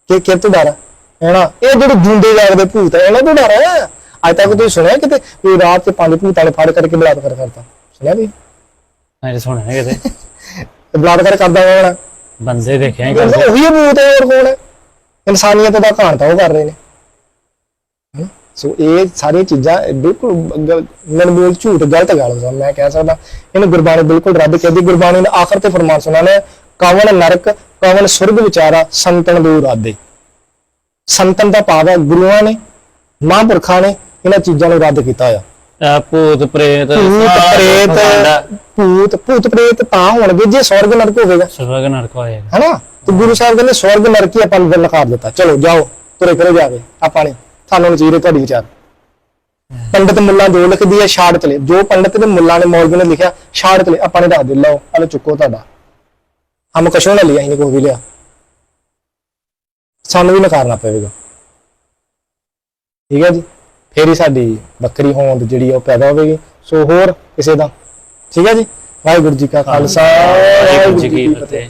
ਕਿ ਕਿ ਤੂੰ ਡਰ? ਹੈਨਾ? ਇਹ ਜਿਹੜੇ ਜੁੰਡੇ ਜਾਗਦੇ ਭੂਤ ਹੈ ਇਹਨਾਂ ਤੋਂ ਡਰ ਹੈ ਅੱਜ ਤੱਕ ਤੁਸੀਂ ਸੁਣਿਆ ਕਿਤੇ ਵੀ ਰਾਤ ਤੇ ਪੰਜ ਭੂਤਾਂ ਨੇ ਫੜ ਕਰਕੇ ਬਲਾਤਕਾਰ ਕਰਤਾ? ਸੁਣਿਆ ਵੀ ਮੈਂ ਸੁਣਿਆ ਕਿਤੇ। ਤੇ ਬਲਾਤਕਾਰ ਕਰਦਾ ਕੌਣ ਹੈ ਬੰਦੇ ਦੇਖਿਆ ਹੀ ਕਰਦੇ। ਉਹੀ ਭੂਤ ਹੈ ਹੋਰ ਕੌਣ ਹੈ ਇਨਸਾਨੀਅਤ ਦਾ ਤਾਂ ਉਹ ਕਰ ਰਹੇ ਨੇ? ਸੋ ਇਹ ਸਾਰੀਆਂ ਚੀਜ਼ਾਂ ਬਿਲਕੁਲ ਮਨਮੂਲ ਝੂਠ ਗਲਤ ਗੱਲ ਮੈਂ ਕਹਿ ਸਕਦਾ ਇਹਨੂੰ ਗੁਰਬਾਣੀ ਬਿਲਕੁਲ ਰੱਦ ਕਰਦੀ ਗੁਰਬਾਣੀ ਨੇ ਆਖਰ ਤੇ ਫਰਮਾਨ ਸੁਣਾਣਾ ਕਵਨ ਨਰਕ ਕਵਨ ਸੁਰਗ ਵਿਚਾਰਾ ਸੰਤਨ ਦੂਰ ਆਦੇ ਸੰਤਨ ਦਾ ਭਾਵ ਹੈ ਗੁਰੂਆਂ ਨੇ ਮਹਾਂਪੁਰਖਾਂ ਨੇ ਇਹਨਾਂ ਚੀਜ਼ਾਂ ਨੂੰ ਰੱਦ ਕੀਤਾ ਆ। ਭੂਤ ਪ੍ਰੇਤ ਭੂਤ ਪ੍ਰੇਤ ਭੂਤ ਭੂਤ ਪ੍ਰੇਤ ਤਾਂ ਹੋਣਗੇ ਜੇ ਸਵਰਗ ਨਰਕ ਹੋਵੇਗਾ। ਸਵਰਗ ਨਰਕ ਹੋਏਗਾ। ਹੈਨਾ? ਤੇ ਗੁਰੂ ਸਾਹਿਬ ਕਹਿੰਦੇ ਸਵਰਗ ਨਰਕ ਹੀ ਆਪਾਂ ਨੂੰ ਨਕਾਰ ਦਿੱਤਾ। ਚਲੋ ਜਾਓ ਤੁਰੇ ਕਰੋ ਜਾਵੇ। ਆਪਾਂ ਨੇ ਤੁਹਾਨੂੰ ਨਚੀਰੇ ਤੁਹਾਡੀ ਵਿਚਾਰ। ਪੰਡਤ ਮੁੱਲਾ ਜੋ ਲਿਖਦੀ ਹੈ ਛਾੜ ਚਲੇ ਜੋ ਪੰਡਤ ਤੇ ਮੁੱਲਾ ਨੇ ਮੌਲਵੀ ਨੇ ਲਿਖਿਆ ਛਾੜ ਚਲੇ ਆਪਾਂ ਨੇ ਰੱਖ ਦੇ ਲਓ ਹਲੇ ਚੁੱਕੋ ਤੁਹਾਡਾ। ਹਮ ਕਸ਼ੋਂ ਨਾ ਲਿਆ ਇਹਨੇ ਕੋਈ ਵੀ ਲਿਆ। ਸਾਨੂੰ ਵੀ ਨਕਾਰਨਾ ਪਵੇਗਾ। ਠੀਕ ਹੈ ਜੀ? ਫੇਰ ਹੀ ਸਾਡੀ ਬੱਕਰੀ ਹੋਂਦ ਜਿਹੜੀ ਆ ਉਹ ਪੈਦਾ ਹੋਵੇਗੀ। ਸੋ ਹੋਰ ਕਿਸੇ ਦਾ। ਠੀਕ ਹੈ ਜੀ? ਵਾਹਿਗੁਰੂ ਜੀ ਕਾ ਖਾਲਸਾ। ਵਾਹਿਗੁਰੂ ਜੀ ਕੀ ਫਤਿਹ।